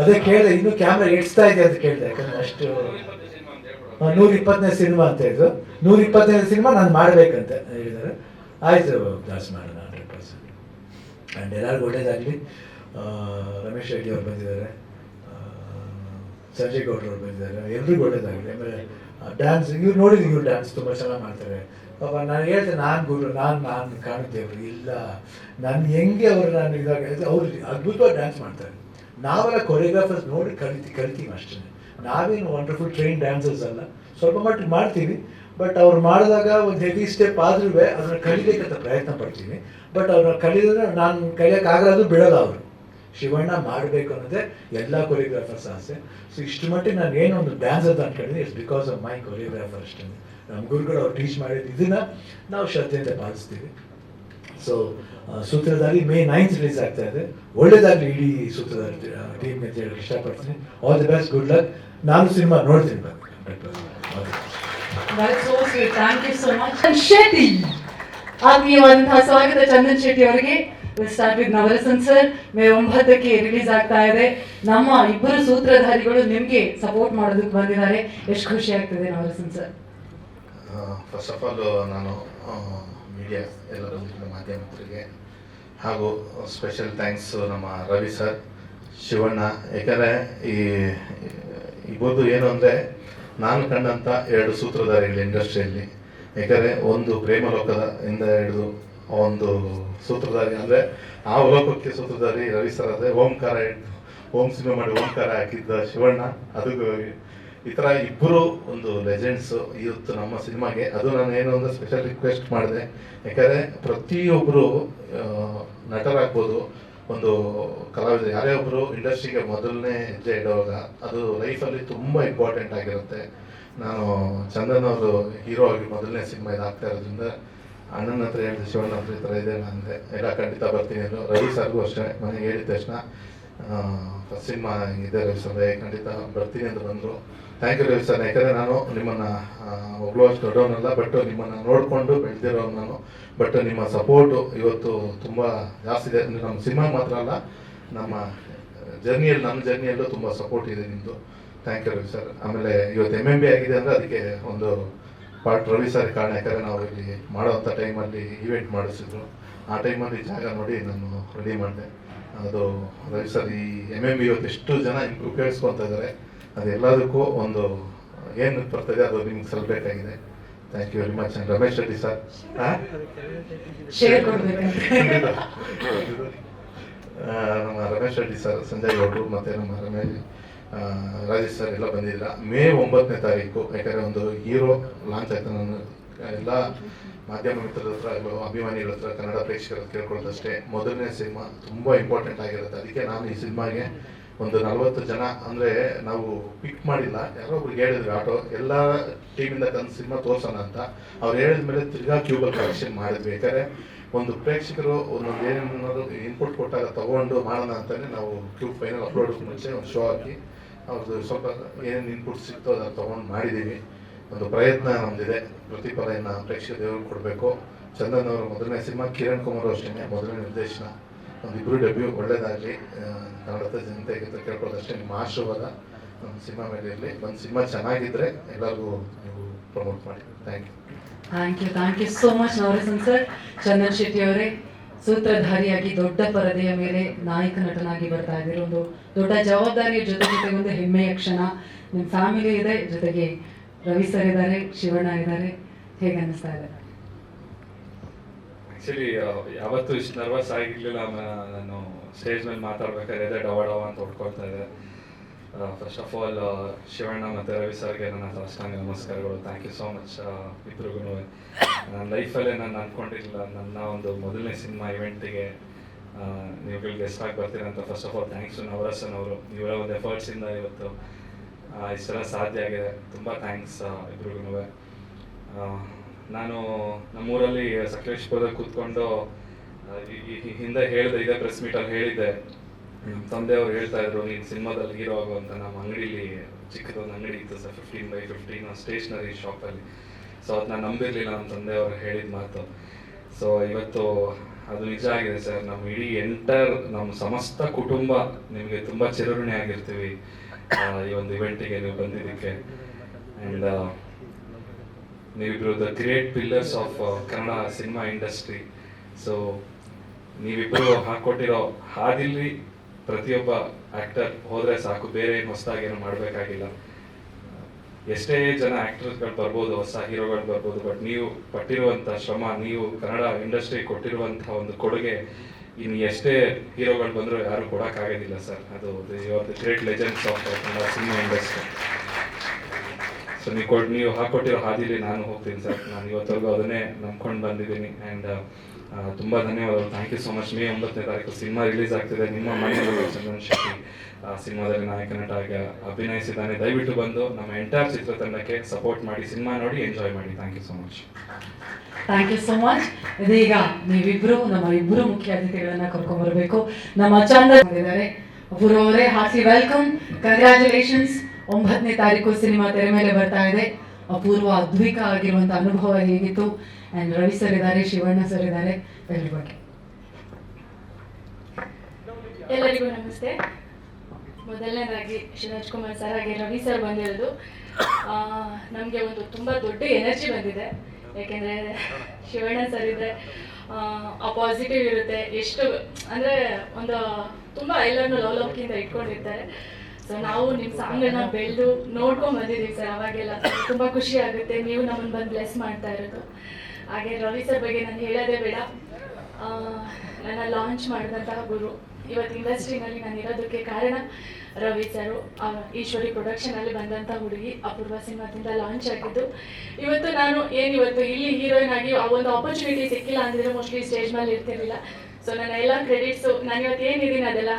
ಅದೇ ಕೇಳಿದೆ, ಇನ್ನೂ ಕ್ಯಾಮ್ರಾ ಹಿಡಿಸ್ತಾ ಇದೆ ಅಂತ ಕೇಳಿದೆ, ಯಾಕಂದ್ರೆ ಅಷ್ಟು ನೂರ ಇಪ್ಪತ್ತನೇ ಸಿನಿಮಾ ಅಂತ ಇದ್ರು. ನೂರ ಇಪ್ಪತ್ತನೇ ಸಿನಿಮಾ ನಾನು ಮಾಡಬೇಕಂತ ಹೇಳಿದ್ದಾರೆ. ಆಯಿತು ದಾಸ್ ಮಾಡೋಣ ಹಂಡ್ರೆಡ್ ಪರ್ಸೆಂಟ್ ಆ್ಯಂಡ್ ಎಲ್ಲರಿಗೂ ಒಳ್ಳೇದಾಗಲಿ. ರಮೇಶ್ ರೆಡ್ಡಿ ಅವ್ರು ಬಂದಿದ್ದಾರೆ. ಸಂಜಯ್ ಗೌಡ್ರವ್ರು ಬಂದಿದ್ದಾರೆ. ಎಲ್ರಿಗೂ ಒಳ್ಳೇದಾಗಲಿ. ಆಮೇಲೆ ಡ್ಯಾನ್ಸ್ ಇವ್ರು ನೋಡಿದ್ವಿ ಇವ್ರು ಡ್ಯಾನ್ಸ್ ತುಂಬ ಚೆನ್ನಾಗಿ ಮಾಡ್ತಾರೆ. ಪಾಪ ನಾನು ಹೇಳ್ತೇನೆ ನಾನು ಗುರು, ನಾನು ನಾನು ಕಾಣ್ತೇವ್ರು ಇಲ್ಲ. ನಾನು ಹೆಂಗೆ ಅವರು ನಾನು ಇದಾಗ ಅವ್ರು ಅದ್ಭುತವಾಗಿ ಡ್ಯಾನ್ಸ್ ಮಾಡ್ತಾರೆ. ನಾವೆಲ್ಲ ಕೊರಿಯೋಗ್ರಾಫರ್ಸ್ ನೋಡಿ ಕಲಿತಿ ಕಲಿತೀವಿ ಅಷ್ಟೇ. ನಾವೇನು ವಂಡರ್ಫುಲ್ ಟ್ರೈನ್ ಡ್ಯಾನ್ಸರ್ಸ್ ಅಲ್ಲ. ಸ್ವಲ್ಪ ಮಟ್ಟಿಗೆ ಮಾಡ್ತೀವಿ. ಬಟ್ ಅವ್ರು ಮಾಡಿದಾಗ ಒಂದು ಹೆವಿ ಸ್ಟೆಪ್ ಆದ್ರೂ ಅದನ್ನ ಕಲಿಬೇಕಂತ ಪ್ರಯತ್ನ ಪಡ್ತೀನಿ. ಬಟ್ ಅವ್ರನ್ನ ಕಲಿದ್ರೆ ನಾನು ಕಲಿಯೋಕ್ಕಾಗಲ್ಲ ಬಿಡೋಲ್ಲ ಅವರು. ಶಿವಣ್ಣ ಮಾಡಬೇಕು ಅನ್ನೋದೇ ಎಲ್ಲ ಕೊರಿಯೋಗ್ರಾಫರ್ಸ್ ಆಸೆ. ಸೊ ಇಷ್ಟು ಮಟ್ಟಿಗೆ ನಾನು ಏನೊಂದು ಡ್ಯಾನ್ಸ್ ಅಂತ ಅನ್ಕೊಂಡಿದ್ದೀನಿ. It's because of my choreographer ಅಷ್ಟೇ. ನಮ್ಮ ಗುರುಗಳು ಅವ್ರು ಟೀಚ್ ಮಾಡಿದ್ದು ಇದನ್ನ ನಾವು ಶ್ರದ್ಧೆಯಿಂದ ಪಾಲಿಸ್ತೀವಿ. So Sutradhari May ninth release ಆಗ್ತಾ ಇದೆ. ಒಳ್ಳೇದಾಗಲಿ ಇಡೀ ಸೂತ್ರಧಾರಿ ಟೀಮ್ ಅಂತ ಹೇಳಿ ಇಷ್ಟಪಡ್ತೀನಿ. All the best good luck ನಾನು ಸಿನಿಮಾ ನೋಡ್ತೀನಿ ಆತ್ಮೀಯವಾದಂತಹ ಸ್ವಾಗತ ಚಂದನ್ ಶೆಟ್ಟಿ ಅವರಿಗೆ. Start with Navarasan sir May ಒಂಬತ್ತಕ್ಕೆ ರಿಲೀಸ್ ಆಗ್ತಾ ಇದೆ. ನಮ್ಮ ಇಬ್ಬರು ಸೂತ್ರಧಾರಿಗಳು ನಿಮ್ಗೆ ಸಪೋರ್ಟ್ ಮಾಡೋದಕ್ಕೆ ಬಂದಿದ್ದಾರೆ. ಎಷ್ಟು ಖುಷಿ ಆಗ್ತದೆ Navarasan sir first of all ನಾನು ಮೀಡಿಯಾ ಎಲ್ಲ ಬಂದಿದ್ದ ಮಾಧ್ಯಮಗಳಿಗೆ ಹಾಗೂ ಸ್ಪೆಷಲ್ ಥ್ಯಾಂಕ್ಸ್ ನಮ್ಮ ರವಿ ಸರ್ ಶಿವಣ್ಣ. ಯಾಕಂದರೆ ಈ ಇಬ್ಬರು ಏನು ಅಂದರೆ ನಾನು ಕಂಡಂಥ ಎರಡು ಸೂತ್ರಧಾರಿಗಳು ಇಂಡಸ್ಟ್ರಿಯಲ್ಲಿ ಯಾಕಂದರೆ ಒಂದು ಪ್ರೇಮಲೋಕದ ಇಂದ ಹಿಡಿದು ಒಂದು ಸೂತ್ರಧಾರಿ ಅಂದರೆ ಆ ಲೋಕಕ್ಕೆ ಸೂತ್ರಧಾರಿ ರವಿ ಸರ್ ಅಂದರೆ ಓಂಕಾರ ಹಿಡಿದು ಓಂ ಸಿನಿಮಾ ಮಾಡಿ ಓಂಕಾರ ಹಾಕಿದ್ದ ಶಿವಣ್ಣ. ಅದು ಈ ಥರ ಇಬ್ಬರು ಒಂದು ಲೆಜೆಂಡ್ಸು ಇವತ್ತು ನಮ್ಮ ಸಿನಿಮಾಗೆ. ಅದು ನಾನು ಏನು ಒಂದು ಸ್ಪೆಷಲ್ ರಿಕ್ವೆಸ್ಟ್ ಮಾಡಿದೆ. ಯಾಕಂದರೆ ಪ್ರತಿಯೊಬ್ಬರು ನಟರಾಗ್ಬೋದು, ಒಂದು ಕಲಾವಿದ, ಯಾರೇ ಒಬ್ಬರು ಇಂಡಸ್ಟ್ರಿಗೆ ಮೊದಲನೇ ಹೆಜ್ಜೆ ಇಡುವಾಗ ಅದು ಲೈಫಲ್ಲಿ ತುಂಬ ಇಂಪಾರ್ಟೆಂಟ್ ಆಗಿರುತ್ತೆ. ನಾನು ಚಂದನ್ ಅವರು ಹೀರೋ ಆಗಿ ಮೊದಲನೇ ಸಿನಿಮಾ ಇದಾಗ್ತಾ ಇರೋದ್ರಿಂದ ಅಣ್ಣನ ಹತ್ರ ಹೇಳಿದೆ ಶಿವಣ್ಣ ಹತ್ರ ಈ ಥರ ಇದೆ ಅಂದೆ ಎಲ್ಲ ಖಂಡಿತ ಬರ್ತೀನಿ ರವಿ ಸರ್ಗೂ ಅಷ್ಟೇ, ಮನೆಗೆ ಹೇಳಿದ ತಕ್ಷಣ. ಸಿನಿಮಾ ಇದೆ ರವಿ ಸರ್ ಖಂಡಿತ ಬರ್ತೀನಿ ಅಂತ ಬಂದರು. Thank you Ravi sir. ಯಾಕಂದರೆ ನಾನು ನಿಮ್ಮನ್ನು ಒಬ್ಬಳು ಅಷ್ಟು ದೊಡ್ಡವನಲ್ಲ ಬಟ್ ನಿಮ್ಮನ್ನು ನೋಡಿಕೊಂಡು ಬೆಳೆದಿರೋನು ನಾನು. ಬಟ್ ನಿಮ್ಮ ಸಪೋರ್ಟು ಇವತ್ತು ತುಂಬ ಜಾಸ್ತಿ ಇದೆ. ಅಂದರೆ ನಮ್ಮ ಸಿನಿಮಾ ಮಾತ್ರ ಅಲ್ಲ, ನಮ್ಮ ಜರ್ನಿಯಲ್ಲಿ ನನ್ನ ಜರ್ನಿಯಲ್ಲೂ ತುಂಬ ಸಪೋರ್ಟ್ ಇದೆ ನಿಮ್ಮದು ಥ್ಯಾಂಕ್ ಯು ರವಿ ಸರ್. ಆಮೇಲೆ ಇವತ್ತು ಎಂ ಎಂ ಬಿ ಆಗಿದೆ ಅಂದರೆ ಅದಕ್ಕೆ ಒಂದು ಪಾರ್ಟ್ ರವಿ ಸರ್ ಕಾರಣ. ಯಾಕಂದರೆ ನಾವು ಇಲ್ಲಿ ಮಾಡೋವಂಥ ಟೈಮಲ್ಲಿ ಈವೆಂಟ್ ಮಾಡಿಸಿದ್ರು. ಆ ಟೈಮಲ್ಲಿ ಜಾಗ ನೋಡಿ ನಾನು ರೆಡಿ ಮಾಡಿದೆ. ಅದು ರವಿ ಸರ್ ಈ ಎಂ ಎಂ ಬಿ ಇವತ್ತು ಎಷ್ಟು ಜನ ಉಪಯೋಗಿಸ್ಕೊತ ಇದ್ದಾರೆ. ಅದೆಲ್ಲದಕ್ಕೂ ಒಂದು ಏನು ಬರ್ತದೆ ಅದು ನಿಮ್ಗೆ ಸಲ್ಬೇಕಾಗಿದೆ thank you very much Ramesh Reddy sir ನಮ್ಮ ರಮೇಶ್ ರೆಡ್ಡಿ ಸರ್ ಸಂಜಯ್ ಗೌಡ್ರು ಮತ್ತೆ ನಮ್ಮ ರಮೇಶ್ ರಾಜೇಶ್ ಸರ್ ಎಲ್ಲ ಬಂದಿಲ್ಲ ಮೇ ಒಂಬತ್ತನೇ ತಾರೀಕು ಯಾಕಂದರೆ ಒಂದು ಹೀರೋ ಲಾಂಚ್ ಆಯ್ತು ನಾನು ಎಲ್ಲ ಮಾಧ್ಯಮ ಮಿತ್ರರ ಹತ್ರ ಅಭಿಮಾನಿಗಳ ಹತ್ರ ಕನ್ನಡ ಪ್ರೇಕ್ಷಕರ ಕೇಳ್ಕೊಳ್ಳೋದಷ್ಟೇ ಮೊದಲನೇ ಸಿನಿಮಾ ತುಂಬ ಇಂಪಾರ್ಟೆಂಟ್ ಆಗಿರುತ್ತೆ. ಅದಕ್ಕೆ ನಾನು ಈ ಸಿನಿಮಾಗೆ ಒಂದು ನಲವತ್ತು ಜನ ಅಂದರೆ ನಾವು ಪಿಕ್ ಮಾಡಿಲ್ಲ. ಯಾರೋ ಒಬ್ರು ಹೇಳಿದ್ರು, ಆಟೋ, ಎಲ್ಲ ಟೀಮಿಂದ ತಂದು ಸಿನಿಮಾ ತೋರ್ಸೋಣ ಅಂತ. ಅವ್ರು ಹೇಳಿದ ಮೇಲೆ ತಿರ್ಗಾ ಕ್ಯೂಬಲ್ ಕಲೆಕ್ಷನ್ ಮಾಡಿದ್ವಿ. ಯಾಕಂದರೆ ಒಂದು ಪ್ರೇಕ್ಷಕರು ಒಂದೊಂದು ಏನೇನಾದ್ರು ಇನ್ಪುಟ್ ಕೊಟ್ಟಾಗ ತಗೊಂಡು ಮಾಡೋಣ ಅಂತಾನೆ ನಾವು ಕ್ಯೂಬ್ ಫೈನಲ್ ಅಪ್ಲೋಡ್ ಮುಂಚೆ ಒಂದು ಶೋ ಹಾಕಿ ಅವ್ರದ್ದು ಸ್ವಲ್ಪ ಏನೇನು ಇನ್ಪುಟ್ ಸಿಗ್ತೋ ಅದನ್ನು ತೊಗೊಂಡು ಮಾಡಿದ್ದೀವಿ ಒಂದು ಪ್ರಯತ್ನ ನಮ್ಮದಿದೆ ಪ್ರತಿಫಲೆಯನ್ನು ಪ್ರೇಕ್ಷಕ ದೇವರು ಕೊಡಬೇಕು. ಚಂದನ್ ಅವರು ಮೊದಲನೇ ಸಿನಿಮಾ ಕಿರಣ್ ಕುಮಾರ್ ಅಷ್ಟೇ ಮೊದಲನೇ ನಿರ್ದೇಶನ. ಒಂದಿಬ್ಬರು ಡೆಬ್ಯೂ ಒಳ್ಳೇದಾಗಲಿ. ಕನ್ನಡದ ಜನತೆಗೆ ಅಂತ ಕೇಳ್ಕೊಳ್ಳೋದಷ್ಟೇ ನಿಮ್ಮ ಆಶೀರ್ವಾದ ನಮ್ಮ ಸಿನಿಮಾ ಮೇಲೆ ಇರಲಿ. ಒಂದು ಸಿನಿಮಾ ಚೆನ್ನಾಗಿದ್ದರೆ ಎಲ್ಲರಿಗೂ ನೀವು ಪ್ರಮೋಟ್ ಮಾಡಿ. Thank you thank you thank you so much Navarasan sir Chandan Shetty ಅವರೇ, ಸೂತ್ರಧಾರಿಯಾಗಿ ದೊಡ್ಡ ಪರದೆಯ ಮೇಲೆ ನಾಯಕ ನಟನಾಗಿ ಬರ್ತಾ ಇದ್ದೀರಿ. ಒಂದು ದೊಡ್ಡ ಜವಾಬ್ದಾರಿಯ ಜೊತೆ ಜೊತೆಗೆ ಒಂದು ಹೆಮ್ಮೆಯ ಕ್ಷಣ. ನಿಮ್ಮ ಫ್ಯಾಮಿಲಿ ಇದೆ, ಜೊತೆಗೆ ರವಿ ಸರ್ ಇದ್ದಾರೆ, ಶಿವಣ್ಣ ಇದ್ದಾರೆ, ಹೇಗೆ ಅನಿಸ್ತಾ ಇದೆ? ಆಕ್ಚುಲಿ ಯಾವತ್ತೂ ಇಷ್ಟು ನರ್ವಸ್ ಆಗಿರ್ಲಿಲ್ಲ ನಾನು ಸ್ಟೇಜ್ ಮೇಲೆ ಮಾತಾಡ್ಬೇಕಾದ್ರೆ ಎದೆ ಡವ ಡವ ಅಂತ ಹೊಡ್ಕೊಳ್ತಾ ಇದೆ ಫಸ್ಟ್ ಆಫ್ ಆಲ್ ಶಿವಣ್ಣ ಮತ್ತು ರವಿ ಸರ್ಗೆ ನನ್ನ ಸಾಷ್ಟಾಂಗ ನಮಸ್ಕಾರಗಳು. ಥ್ಯಾಂಕ್ ಯು ಸೋ ಮಚ್ ಇಬ್ರಿಗೂ ನನ್ನ ಲೈಫಲ್ಲೇ ನಾನು ಅಂದ್ಕೊಂಡಿರಲಿಲ್ಲ ನನ್ನ ಒಂದು ಮೊದಲನೇ ಸಿನಿಮಾ ಇವೆಂಟಿಗೆ ನೀವು ಗೆಸ್ಟ್ ಆಗಿ ಬರ್ತೀರಂತ first of all thanks Navarasan ಅವರು ಇವರ ಒಂದು ಎಫರ್ಟ್ಸಿಂದ ಇವತ್ತು ಇಷ್ಟೆಲ್ಲ ಸಾಧ್ಯ ಆಗಿದೆ. ತುಂಬ ಥ್ಯಾಂಕ್ಸ್ ಇಬ್ರಿಗೂ ನಾನು ನಮ್ಮೂರಲ್ಲಿ ಸಕಲೇಶ್ಪುರದಲ್ಲಿ ಕೂತ್ಕೊಂಡು ಹಿಂದೆ ಹೇಳಿದೆ, ಇದೇ ಪ್ರೆಸ್ ಮೀಟಲ್ಲಿ ಹೇಳಿದ್ದೆ. ನಮ್ಮ ತಂದೆಯವರು ಹೇಳ್ತಾ ಇದ್ರು, ನೀನು ಸಿನಿಮಾದಲ್ಲಿ ಹೀರೋ ಆಗೋ ಅಂತ. ನಮ್ಮ ಅಂಗಡಿಲಿ, ಚಿಕ್ಕದೊಂದು ಅಂಗಡಿ ಇತ್ತು sir fifteen by fifteen stationery ಶಾಪಲ್ಲಿ ಸೊ ಅದನ್ನ ನಾನು ನಂಬಿರಲಿಲ್ಲ ನಮ್ಮ ತಂದೆಯವರು ಹೇಳಿದ ಮಾತು. ಸೊ ಇವತ್ತು ಅದು ನಿಜ ಆಗಿದೆ ಸರ್ ನಮ್ಮ ಇಡೀ ಎಂಟರ್ ನಮ್ಮ ಸಮಸ್ತ ಕುಟುಂಬ ನಿಮಗೆ ತುಂಬ ಚಿರಋಣಿ ಆಗಿರ್ತೀವಿ ಈ ಒಂದು ಇವೆಂಟಿಗೆ ನೀವು ಬಂದಿದ್ದಕ್ಕೆ. ಆ್ಯಂಡ್ ನೀವಿಬ್ರು the great pillars of Kannada cinema industry so ನೀವಿಬ್ರು ಹಾಕೊಟ್ಟಿರೋ ಹಾದಿಲ್ಲಿ ಪ್ರತಿಯೊಬ್ಬ ಆಕ್ಟರ್ ಹೋದ್ರೆ ಸಾಕು. ಬೇರೆ ಹೊಸದಾಗಿ ಏನು ಮಾಡಬೇಕಾಗಿಲ್ಲ. ಎಷ್ಟೇ ಜನ ಆಕ್ಟರ್ಸ್ಗಳು ಬರ್ಬೋದು, ಹೊಸ ಹೀರೋಗಳು ಬರ್ಬೋದು ಬಟ್ ನೀವು ಪಟ್ಟಿರುವಂಥ ಶ್ರಮ, ನೀವು ಕನ್ನಡ ಇಂಡಸ್ಟ್ರಿ ಕೊಟ್ಟಿರುವಂಥ ಒಂದು ಕೊಡುಗೆ ಇನ್ನು ಎಷ್ಟೇ ಹೀರೋಗಳು ಬಂದರೂ ಯಾರು ಕೊಡೋಕ್ಕಾಗೋದಿಲ್ಲ ಸರ್. ಅದು ಇವತ್ತು great legends of Kannada cinema industry. So ನೀವು ಕೊಟ್ಟು ನೀವು ಹಾಕೊಟ್ಟಿರೋ ಹಾದಿಲಿ ನಾನು ಹೋಗ್ತೀನಿ ಸರ್. ನಾನು ಇವತ್ತವರೆಗೂ ಅದನ್ನೇ ನಂಬ್ಕೊಂಡು ಬಂದಿದ್ದೀನಿ. ಆ್ಯಂಡ್ ತುಂಬ ಧನ್ಯವಾದಗಳು. Thank you so much May ಒಂಬತ್ತನೇ ತಾರೀಕು ಸಿನಿಮಾ ರಿಲೀಸ್ ಆಗ್ತಿದೆ. ನಿಮ್ಮ ಮನೆಯಲ್ಲಿ ಚಂದನ್ ಶೆಟ್ಟಿ ಸಿನಿಮಾದಲ್ಲಿ ನಾಯಕ ನಟ ಆಗಿ ಅಭಿನಯಿಸಿದ್ದಾನೆ. ದಯವಿಟ್ಟು ಬಂದು ನಮ್ಮ ಎಂಟೈರ್ ಚಿತ್ರತಂಡಕ್ಕೆ ಸಪೋರ್ಟ್ ಮಾಡಿ ಸಿನಿಮಾ ನೋಡಿ ಎಂಜಾಯ್ ಮಾಡಿ. Thank you so much thank you so much ಇದೀಗ ನೀವಿಬ್ರು ನಮ್ಮ ಇಬ್ಬರು ಮುಖ್ಯ ಅತಿಥಿಗಳನ್ನ ಕರ್ಕೊಂಡ್ ಬರಬೇಕು. ನಮ್ಮ ಚಂದ ಇದ್ದಾರೆ ಅಪೂರ್ವ ಅವರೇ ಹಾಸಿ ವೆಲ್ಕಮ್ ಕಂಗ್ರ್ಯಾಚುಲೇಷನ್ಸ್ ಒಂಬತ್ತನೇ ತಾರೀಕು ಸಿನಿಮಾ ತೆರೆ ಮೇಲೆ ಬರ್ತಾ ಇದೆ. ಅಪೂರ್ವ ಅದ್ವಿಕ ಆಗಿರುವಂತ ಅನುಭವ ಹೇಗಿತ್ತು? ಅಂಡ್ ರವಿ ಸರ್ ಇದ್ದಾರೆ ಶಿವಣ್ಣ ಸರ್ ಇದ್ದಾರೆ. ಎಲ್ಲರ ಬಗ್ಗೆ. ಎಲ್ಲರಿಗೂ ನಮಸ್ತೆ. ಮೊದಲನೇದಾಗಿ ಶಿವರಾಜ್ ಕುಮಾರ್ ಸರ್ ಹಾಗೆ ರವಿ ಸರ್ ಬಂದಿರೋದು. ನಮಗೆ ಒಂದು ತುಂಬ ದೊಡ್ಡ ಎನರ್ಜಿ ಬಂದಿದೆ. ಯಾಕೆಂದರೆ ಶಿವಣ್ಣ ಸರ್ ಇದ್ದರೆ ಆ ಪಾಸಿಟಿವ್ ಇರುತ್ತೆ. ಎಷ್ಟು, ಅಂದರೆ ಒಂದು ತುಂಬ ಲವ್ ಲವಲವಿಕೆಯಿಂದ ಇಟ್ಕೊಂಡಿರ್ತಾರೆ. ಸೊ ನಾವು ನಿಮ್ಮ ಸಾಂಗನ್ನ ಬೆಳೆದು ನೋಡ್ಕೊಂಡು ಬಂದಿದ್ದೀವಿ ಸರ್ ಅವಾಗೆಲ್ಲ. ತುಂಬ ಖುಷಿ ಆಗುತ್ತೆ. ನೀವು ನಮ್ಮನ್ನು ಬಂದು ಬ್ಲೆಸ್ ಮಾಡ್ತಾ ಇರೋದು. ಹಾಗೆ ರವಿ ಸರ್ ಬಗ್ಗೆ ನಾನು ಹೇಳೋದೇ ಬೇಡ. ನನ್ನ ಲಾಂಚ್ ಮಾಡಿದಂತಹ ಗುರು. ಇವತ್ತು ಇಂಡಸ್ಟ್ರಿನಲ್ಲಿ ನಾನು ಇರೋದಕ್ಕೆ ಕಾರಣ ರವಿ ಸರು. ಈಶ್ವರಿ ಪ್ರೊಡಕ್ಷನ್ ಅಲ್ಲಿ ಬಂದಂಥ ಹುಡುಗಿ, ಅಪೂರ್ವ ಸಿನಿಮಾದಿಂದ ಲಾಂಚ್ ಆಗಿದ್ದು, ಇವತ್ತು ನಾನು ಏನು ಇವತ್ತು ಇಲ್ಲಿ ಹೀರೋಯಿನ್ ಆಗಿ ಆ ಒಂದು ಆಪರ್ಚುನಿಟಿ ಸಿಕ್ಕಿಲ್ಲ ಅಂದ್ರೆ ಮೋಸ್ಟ್ಲಿ ಸ್ಟೇಜ್ ಮೇಲೆ ಇರ್ತಿರ್ಲಿಲ್ಲ. ಸೊ ನನ್ನ ಎಲ್ಲ ಕ್ರೆಡಿಟ್ಸು ನಾನು ಇವತ್ತು ಏನಿದ್ದೀನಿ ಅದೆಲ್ಲ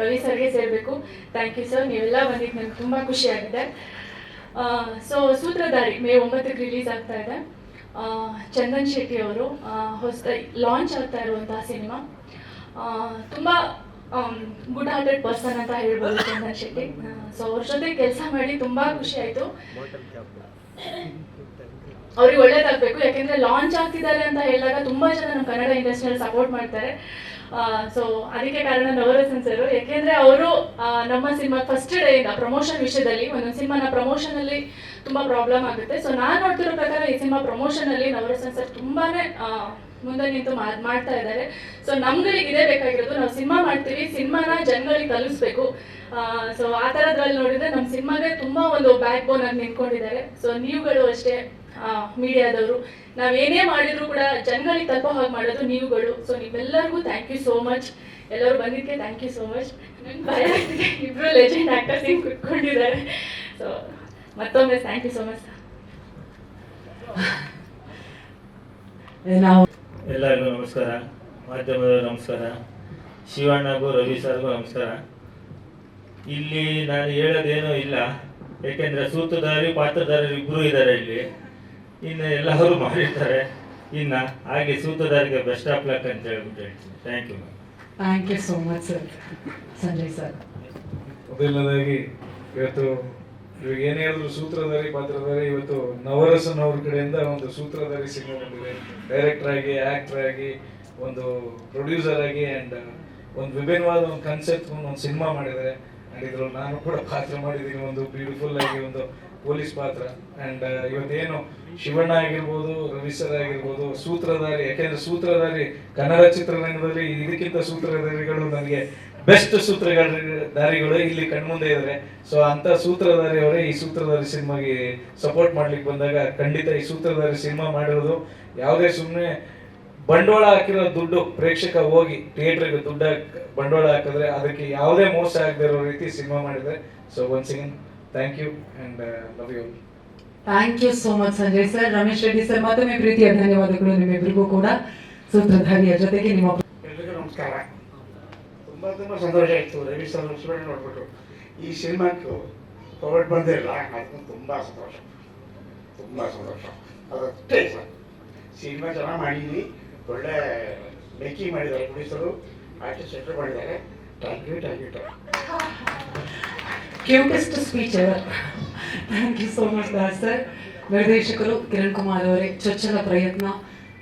ರವಿ ಸರ್ಗೆ ಸೇರಬೇಕು. ಥ್ಯಾಂಕ್ ಯು ಸರ್ ನೀವೆಲ್ಲ ಬಂದಿದ್ದು ನನಗೆ ತುಂಬ ಖುಷಿಯಾಗಿದೆ. ಸೊ ಸೂತ್ರಧಾರಿ ಮೇ ಒಂಬತ್ತಕ್ಕೆ ರಿಲೀಸ್ ಆಗ್ತಾ ಇದೆ. ಚಂದನ್ ಶೆಟ್ಟಿ ಅವರು ಹೊಸ ಲಾಂಚ್ ಆಗ್ತಾ ಇರುವಂತಹ ಸಿನಿಮಾ. ತುಂಬ ಗುಡ್ ಹಾರ್ಟೆಡ್ ಪರ್ಸನ್ ಅಂತ ಹೇಳ್ಬೋದು ಚಂದನ್ ಶೆಟ್ಟಿ ಸೊ ಅವ್ರ ಜೊತೆ ಕೆಲಸ ಮಾಡಿ ತುಂಬ ಖುಷಿ ಆಯ್ತು. ಅವ್ರಿಗೆ ಒಳ್ಳೇದಾಗಬೇಕು. ಯಾಕೆಂದ್ರೆ ಲಾಂಚ್ ಆಗ್ತಿದ್ದಾರೆ ಅಂತ ಹೇಳಿದಾಗ ತುಂಬಾ ಜನ ನಮ್ಮ ಕನ್ನಡ ಇಂಡಸ್ಟ್ರಿಯಲ್ಲಿ ಸಪೋರ್ಟ್ ಮಾಡ್ತಾರೆ. ಸೊ ಅದಕ್ಕೆ ಕಾರಣ ನವರಸನ್ ಸರ್ ಯಾಕೆಂದ್ರೆ ಅವರು ನಮ್ಮ ಸಿನಿಮಾ ಫಸ್ಟ್ ಡೇ ಇಂದ ಪ್ರಮೋಷನ್ ವಿಷಯದಲ್ಲಿ, ಒಂದೊಂದು ಸಿನಿಮಾನ ಪ್ರಮೋಷನ್ ಅಲ್ಲಿ ತುಂಬಾ ಪ್ರಾಬ್ಲಮ್ ಆಗುತ್ತೆ. ಸೊ ನಾನು ನೋಡ್ತಿರೋ ಪ್ರಕಾರ ಈ ಸಿನಿಮಾ ಪ್ರಮೋಷನ್ ಅಲ್ಲಿ ನವರಸನ್ ಸರ್ ತುಂಬಾನೇ ಮುಂದೆ ನಿಂತು ಮಾಡ್- ಮಾಡ್ತಾ ಇದ್ದಾರೆ. ಸೊ ನಮ್ಗಳಿಗೆ ಇದೇ ಬೇಕಾಗಿರೋದು ನಾವು ಸಿನಿಮಾ ಮಾಡ್ತೀವಿ, ಸಿನಿಮಾನ ಜನಗಳಿಗೆ ತಲುಪಿಸ್ಬೇಕು ಸೊ ಆ ಥರದ್ರಲ್ಲಿ ನೋಡಿದ್ರೆ ನಮ್ಮ ಸಿನಿಮಾಗೆ ತುಂಬಾ ಒಂದು ಬ್ಯಾಕ್ ಬೋನ್ ಆಗಿ ನಿಂತ್ಕೊಂಡಿದ್ದಾರೆ. ಸೊ ನೀವುಗಳು ಅಷ್ಟೇ ಮೀಡಿಯಾದವರು. ನಾವ್ ಏನೇ ಮಾಡಿದ್ರು ಕೂಡ ಜನಗಳಿಗೆ ತಲುಪೋ ಹಾಗೆ ಮಾಡೋದು ನೀವುಗಳು. ಸೊ ನಿಮ್ಮೆಲ್ಲರಿಗೂ ಥ್ಯಾಂಕ್ ಯು ಸೋ ಮಚ್ ಎಲ್ಲರೂ ಬಂದಿದ್ದಕ್ಕೆ ಥ್ಯಾಂಕ್ ಯು ಸೋ ಮಚ್ ನಂಗೆ ಭಯ ಇಬ್ರು ಲೆಜೆಂಡ್ ಆಕ್ಟರ್ಸ್ ಹಿಂಗೆ ಕುತ್ಕೊಂಡಿದ್ದಾರೆ. ಸೊ ಮತ್ತೊಮ್ಮೆ ಥ್ಯಾಂಕ್ ಯು ಸೋ ಮಚ್ ನಾವು ಎಲ್ಲರಿಗೂ ನಮಸ್ಕಾರ. ಮಾಧ್ಯಮದವರು ನಮಸ್ಕಾರ. ಶಿವಣ್ಣಗೂ ರವಿ ಸರ್ಗೂ ನಮಸ್ಕಾರ. ಇಲ್ಲಿ ನಾನು ಹೇಳೋದೇನೂ ಇಲ್ಲ. ಏಕೆಂದರೆ ಸೂತ್ರಧಾರಿ ಪಾತ್ರಧಾರರು ಇಬ್ಬರು ಇದ್ದಾರೆ ಇಲ್ಲಿ. ಇನ್ನು ಎಲ್ಲರೂ ಮಾಡಿರ್ತಾರೆ ಇನ್ನು ಹಾಗೆ ಸೂತ್ರಧಾರಿಗೆ ಬೆಸ್ಟ್ ಆಫ್ ಲಕ್ ಅಂತ ಹೇಳ್ಬಿಟ್ಟು ಹೇಳ್ತೀನಿ. Thank you thank you so much sir Sanjay sir ಮೊದಲನೇದಾಗಿ ಇವತ್ತು ಇವಾಗ ಏನೇ ಹೇಳಿದ್ರು ಸೂತ್ರಧಾರಿ ಪಾತ್ರಧಾರಿ, ಇವತ್ತು ನವರಸನ್ ಅವ್ರ ಕಡೆಯಿಂದ ಒಂದು ಸೂತ್ರಧಾರಿ ಸಿನಿಮಾ ಬಂದಿದೆ. ಡೈರೆಕ್ಟರ್ ಆಗಿ ಆಕ್ಟರ್ ಆಗಿ, ಒಂದು ಪ್ರೊಡ್ಯೂಸರ್ ಆಗಿ ಅಂಡ್ ಒಂದು ವಿಭಿನ್ನವಾದ ಒಂದು ಕನ್ಸೆಪ್ಟ್ ಒಂದು ಸಿನಿಮಾ ಮಾಡಿದ್ದಾರೆ. ಅಂಡ್ ಇದ್ರಲ್ಲಿ ನಾನು ಕೂಡ ಪಾತ್ರ ಮಾಡಿದ್ದೀನಿ. ಒಂದು ಬ್ಯೂಟಿಫುಲ್ ಆಗಿ ಒಂದು ಪೊಲೀಸ್ ಪಾತ್ರ. ಅಂಡ್ ಇವತ್ತೇನು ಶಿವಣ್ಣ ಆಗಿರ್ಬೋದು, ರವಿ ಸರ್ ಆಗಿರ್ಬೋದು, ಸೂತ್ರಧಾರಿ, ಯಾಕೆಂದ್ರೆ ಸೂತ್ರಧಾರಿ ಕನ್ನಡ ಚಿತ್ರರಂಗದಲ್ಲಿ ಇದಕ್ಕಿಂತ ಸೂತ್ರಧಾರಿಗಳು ನನಗೆ ಬೆಸ್ಟ್ ಸೂತ್ರಧಾರಿಗಳು ಇಲ್ಲಿ ಕಣ್ಮುಂದೆ ಇದ್ರೆ ಸೊ ಅಂತ ಸೂತ್ರಧಾರಿ ಅವರೇ ಈ ಸೂತ್ರಧಾರಿ ಸಿನಿಮಾಗೆ ಸಪೋರ್ಟ್ ಮಾಡ್ಲಿಕ್ಕೆ ಬಂದಾಗ ಖಂಡಿತ ಈ ಸೂತ್ರಧಾರಿ ಸಿನಿಮಾ ಮಾಡಿರೋದು. ಯಾವುದೇ ಸುಮ್ಮನೆ ಬಂಡವಾಳ ಹಾಕಿರೋ ದುಡ್ಡು ಪ್ರೇಕ್ಷಕ ಹೋಗಿ ಥಿಯೇಟರ್ಗೆ ದುಡ್ಡು ಹಾಕ್ ಬಂಡವಾಳ ಹಾಕಿದ್ರೆ ಅದಕ್ಕೆ ಯಾವುದೇ ಮೋಸ ಆಗದಿರೋ ರೀತಿ ಸಿನಿಮಾ ಮಾಡಿದ್ರೆ. So once again thank you and love you thank you so much Sanjay sir Ramesh Reddy sir ಮತ್ತೊಮ್ಮೆ ಪ್ರೀತಿಯ ಧನ್ಯವಾದಗಳು ನಿಮ್ಮಿಬ್ಬರಿಗೂ ಕೂಡ. ಸೂತ್ರಧಾರಿಯ ಜೊತೆಗೆ ನಿಮ್ಮ ಎಲ್ರಿಗೂ ನಮಸ್ಕಾರ. ತುಂಬ ತುಂಬ ಸಂತೋಷ ಆಯಿತು. ರವಿ ಸರ್ ಲಕ್ಷ್ಮಣ ನೋಡ್ಬಿಟ್ಟು. ಈ ಸಿನಿಮಾಕ್ಕೂ ಪ್ರೊವೈಡ್ ಬಂದೇ ಇಲ್ಲ. ಅದಕ್ಕೆ ತುಂಬ ಸಂತೋಷ. ತುಂಬ ಸಂತೋಷ. ಅದಷ್ಟೇ ಸರ್. ಸಿನಿಮಾ ಚೆನ್ನಾಗಿ ಮಾಡಿದ್ವಿ ಒಳ್ಳೆ ಮೇಕಿಂಗ್ ಮಾಡಿದ್ದಾರೆ ಪೊಲೀಸರು. ಆರ್ಟಿಸ್ಟ್ ಸೆಟ್ರ್ ಮಾಡಿದ್ದಾರೆ. Thank you thank you cutest speech ever thank you so much Das sir ನಿರ್ದೇಶಕರು ಕಿರಣ್ ಕುಮಾರ್ ಅವರೇ ಚೊಚ್ಚಲ ಪ್ರಯತ್ನ.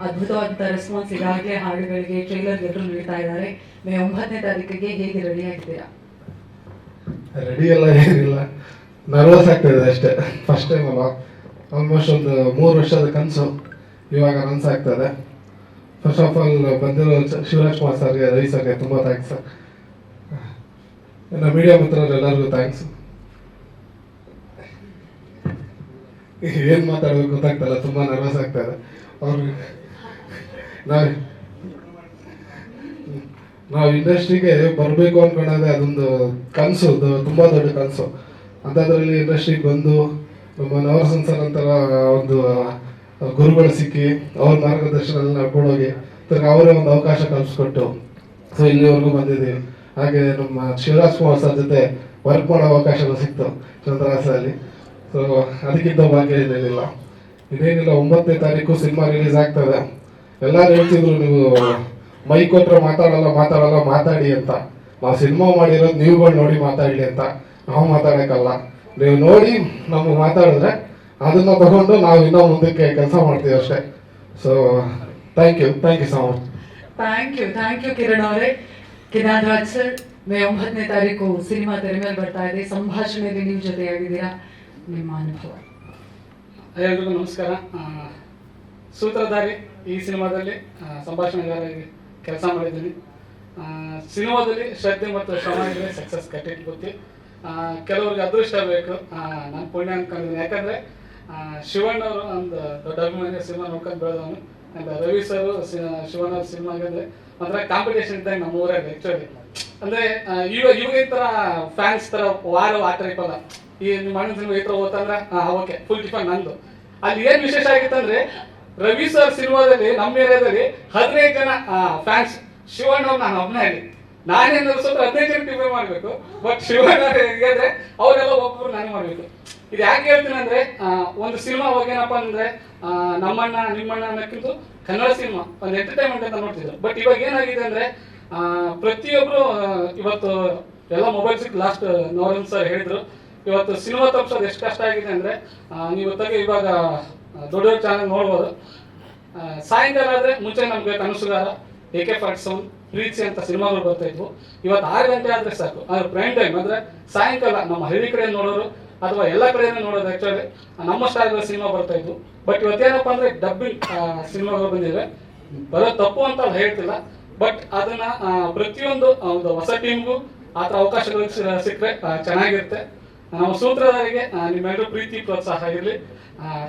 ಅದ್ಭುತವಾದಂಥ ರೆಸ್ಪಾನ್ಸ್ ಈಗಾಗಲೇ ಹಾಡುಗಳಿಗೆ ಟ್ರೈಲರ್ ಎಲ್ಲರೂ ನೀಡ್ತಾ ಇದ್ದಾರೆ. ಮೇ ಒಂಬತ್ತನೇ ತಾರೀಕಿಗೆ ಹೇಗೆ ರೆಡಿ ಆಗಿದ್ದೀರಾ? ರೆಡಿ ಎಲ್ಲ ಏನಿಲ್ಲ. ನರ್ವಸ್ ಆಗ್ತಿದೆ ಅಷ್ಟೇ. ಫಸ್ಟ್ ಟೈಮ್ ಅಲ್ಲ ಆಲ್ಮೋಸ್ಟ್ ಒಂದು ಮೂರು ವರ್ಷದ ಕನಸು ಇವಾಗ ರನ್ಸ್ ಆಗ್ತದೆ ಫಸ್ಟ್ ಆಫ್ ಆಲ್ ಬಂದಿರೋ ಶಿವರಾಜ್ ಕುಮಾರ್ ಸರ್ಗೆ ರವಿ ಸರ್ಗೆ ತುಂಬ ಥ್ಯಾಂಕ್ಸ್ ಸರ್ ಇನ್ನು ಮೀಡಿಯಾ ಮಿತ್ರರೆಲ್ಲರಿಗೂ ಥ್ಯಾಂಕ್ಸ್ ಏನು ಮಾತಾಡೋದು ಗೊತ್ತಾಗ್ತಲ್ಲ ತುಂಬ ನರ್ವಸ್ ಆಗ್ತದೆ ಅವ್ರು ನಾವು ಇಂಡಸ್ಟ್ರಿಗೆ ಬರಬೇಕು ಅನ್ಕೊಳ್ಳೋದೇ ಅದೊಂದು ಕನಸು ತುಂಬ ದೊಡ್ಡ ಕನಸು. ಅಂಥದ್ರಲ್ಲಿ ಇಂಡಸ್ಟ್ರಿಗೆ ಬಂದು ನಮ್ಮ ನವರಸನ್ ಸರ್ ಅಂತರ ಒಂದು ಗುರುಗಳು ಸಿಕ್ಕಿ ಅವ್ರ ಮಾರ್ಗದರ್ಶನ ನಡ್ಕೊಂಡೋಗಿ ಅವರೇ ಒಂದು ಅವಕಾಶ ಕಲ್ಪಿಸ್ಕೊಟ್ಟು ಸೊ ಇಲ್ಲಿವರೆಗೂ ಬಂದಿದ್ದೀವಿ. ಹಾಗೆ ನಮ್ಮ ಶಿವರಾಜ್ ಕುಮಾರ್ ಸರ್ ಜೊತೆ ವರ್ಕ್ ಮಾಡೋ ಅವಕಾಶ ಸಿಕ್ತು ಚಂದ್ರಹಾಸಲ್ಲಿ ಸೊ ಅದಕ್ಕಿಂತ ಭಾಗ್ಯ ಏನೇನಿಲ್ಲ ಇದೇನಿಲ್ಲ ಒಂಬತ್ತನೇ ತಾರೀಕು ಸಿನಿಮಾ ರಿಲೀಸ್ ಆಗ್ತದೆ ಎಲ್ಲರೂ ಹೇಳ್ತಿದ್ರು ನೀವು ಮೈಕ್ ಕೊಟ್ಟರೆ ಮಾತಾಡಲ್ಲ ಮಾತಾಡಲ್ಲ ಮಾತಾಡಿ ಅಂತ. ನಾವು ಸಿನಿಮಾ ಮಾಡಿರೋದು ನೀವುಗಳು ನೋಡಿ ಮಾತಾಡಿ ಅಂತ. ನಾವು ಮಾತಾಡೋಕ್ಕಲ್ಲ. ನೀವು ನೋಡಿ ನಮಗೆ ಮಾತಾಡಿದ್ರೆ ಅದನ್ನ ತಗೊಂಡು ನಾವು ಇನ್ನೂ ಮುಂದಕ್ಕೆ ಕೆಲಸ ಮಾಡ್ತೀವಿ ಅಷ್ಟೇ. So thank you thank you so much thank you thank you Kiran ಅವರೇ. ಕಿರಣ್ ರಾಜ್ ಸರ್ ಮೇ ಒಂಬತ್ತನೇ ತಾರೀಕು ಸಿನಿಮಾ ತೆರೆ ಮೇಲೆ ಬರ್ತಾ ಇದೆ. ಸಂಭಾಷಣೆಯಲ್ಲಿ ನೀವು ಜೊತೆಯಾಗಿದ್ದೀರಾ? ನಿಮ್ಮ ಅನುಭವ. ಎಲ್ರಿಗೂ ನಮಸ್ಕಾರ. ಆ, ಸೂತ್ರಧಾರಿ ಈ ಸಿನಿಮಾದಲ್ಲಿ ಸಂಭಾಷಣೆಗಾರಾಗಿ ಕೆಲಸ ಮಾಡಿದ್ದೀನಿ. ಸಿನಿಮಾದಲ್ಲಿ ಶ್ರದ್ಧೆ ಮತ್ತು ಶ್ರಮ ಇದ್ರೆ ಸಕ್ಸಸ್ ಕಟ್ಟಿಟ್ ಗೊತ್ತಿ. ಕೆಲವ್ರಿಗೆ ಅದೃಷ್ಟ ಬೇಕು. ನಾನು ಪುಣ್ಯ ಅನ್ಕೊಂಡಿದ್ದೀನಿ ಯಾಕಂದ್ರೆ ಶಿವಣ್ಣವರು ಒಂದು ದೊಡ್ಡ ಅಭಿಮಾನಿ ಸಿನಿಮಾ ನೋಡ್ಕೊಂಡು ಬೆಳೆದವನು. ಅಂದ್ರೆ ರವಿ ಸರ್ ಶಿವಣ್ಣ ಸಿನಿಮಾ ಆಗಿದ್ರೆ ಒಂಥರ ಕಾಂಪಿಟೇಷನ್ ಇದ್ದಾಗ ನಮ್ಮ ಊರಲ್ಲಿ ಆ್ಯಕ್ಚುಲಿ ಅಂದ್ರೆ ಇವಾಗ ಇವಾಗ ಈ ಥರ ಫ್ಯಾನ್ಸ್ ಥರ ವಾರ ಆ ಟೈಪ್ ಅಲ್ಲ. ಈ ನಿಮ್ಮ ಅಣ್ಣನ ಸಿನಿಮಾ ಈ ಥರ ಓದ್ತಂದ್ರೆ ಓಕೆ ಫುಲ್ ಟಿಫನ್ ನಂದು. ಅಲ್ಲಿ ಏನು ವಿಶೇಷ ಆಗಿತ್ತಂದ್ರೆ ರವಿ ಸರ್ ಸಿನಿಮಾದಲ್ಲಿ ನಮ್ಮ ಏರಿಯಾದಲ್ಲಿ ಹದಿನೈದು ಜನ ಫ್ಯಾನ್ಸ್ ಶಿವಣ್ಣ ನಾನು ಒಬ್ಬನೇ ನಾನೇನು ಸ್ವಲ್ಪ ಹದಿನೈದು ಜನ ಟಿಫನ್ ಮಾಡಬೇಕು. ಬಟ್ ಶಿವಣ್ಣ ಹೇಗಿದ್ರೆ ಅವರೆಲ್ಲ ಒಬ್ಬರು ನಾನು ಮಾಡಬೇಕು. ಇದು ಯಾಕೆ ಹೇಳ್ತೀನಿ ಅಂದ್ರೆ ಒಂದು ಸಿನಿಮಾ ಅವಾಗ ಏನಪ್ಪ ಅಂದ್ರೆ ನಮ್ಮಣ್ಣ, ನಿಮ್ಮಣ್ಣ ಅನ್ನೋಕ್ಕಿಂತ ಕನ್ನಡ ಸಿನಿಮಾ, ಒಂದು ಎಂಟರ್ಟೈನ್ಮೆಂಟ್ ಅಂತ ನೋಡ್ತಿದ್ರು. ಬಟ್ ಇವಾಗ ಏನಾಗಿದೆ ಅಂದ್ರೆ ಪ್ರತಿಯೊಬ್ರು ಇವತ್ತು ಎಲ್ಲ ಮೊಬೈಲ್ ಸಿಕ್ ಲಾಸ್ಟ್ ನವರನ್ ಸರ್ ಹೇಳಿದ್ರು. ಇವತ್ತು ಸಿನಿಮಾ ತಪ್ಪಿಸೋದು ಎಷ್ಟು ಕಷ್ಟ ಆಗಿದೆ ಅಂದ್ರೆ ನೀವು ಹೊತ್ತಾಗೆ ಇವಾಗ ದೊಡ್ಡ ಚಾನಲ್ ನೋಡ್ಬೋದು. ಸಾಯಂಕಾಲ ಆದ್ರೆ ಮುಂಚೆ ನಮ್ಗೆ Kanasugara A K forty Preethi ಅಂತ ಸಿನಿಮಾಗಳು ಬರ್ತಾ ಇದ್ವು. ಇವತ್ತು ಆರು ಗಂಟೆ ಆದ್ರೆ ಸಾಕು. ಅಂದ್ರೆ ಪ್ರೈಮ್ ಟೈಮ್ ಅಂದ್ರೆ ಸಾಯಂಕಾಲ ನಮ್ಮ ಹಳ್ಳಿ ಕಡೆ ನೋಡೋರು ಅಥವಾ ಎಲ್ಲ ಕಡೆಯಿಂದ ನೋಡೋದು ಆಕ್ಚುಲಿ ನಮ್ಮ ಸ್ಟಾರ್ ಸಿನಿಮಾ ಬರ್ತಾ ಇದ್ವು. ಬಟ್ ಇವತ್ತೇನಪ್ಪ ಅಂದ್ರೆ ಡಬ್ಬಿಂಗ್ ಸಿನಿಮಾಗಳು ಬಂದಿದೆ ಬರೋ ತಪ್ಪು ಅಂತ ಹೇಳ್ತಿಲ್ಲ. ಬಟ್ ಅದನ್ನ ಪ್ರತಿಯೊಂದು ಒಂದು ಹೊಸ ಟೀಮ್ಗೂ ಆ ಥರ ಅವಕಾಶಗಳು ಸಿಕ್ಕರೆ ಚೆನ್ನಾಗಿರುತ್ತೆ. ನಮ್ಮ ಸೂತ್ರಧಾರಿಗೆ ನಿಮ್ಮೆಲ್ಲರೂ ಪ್ರೀತಿ ಪ್ರೋತ್ಸಾಹ ಇರಲಿ.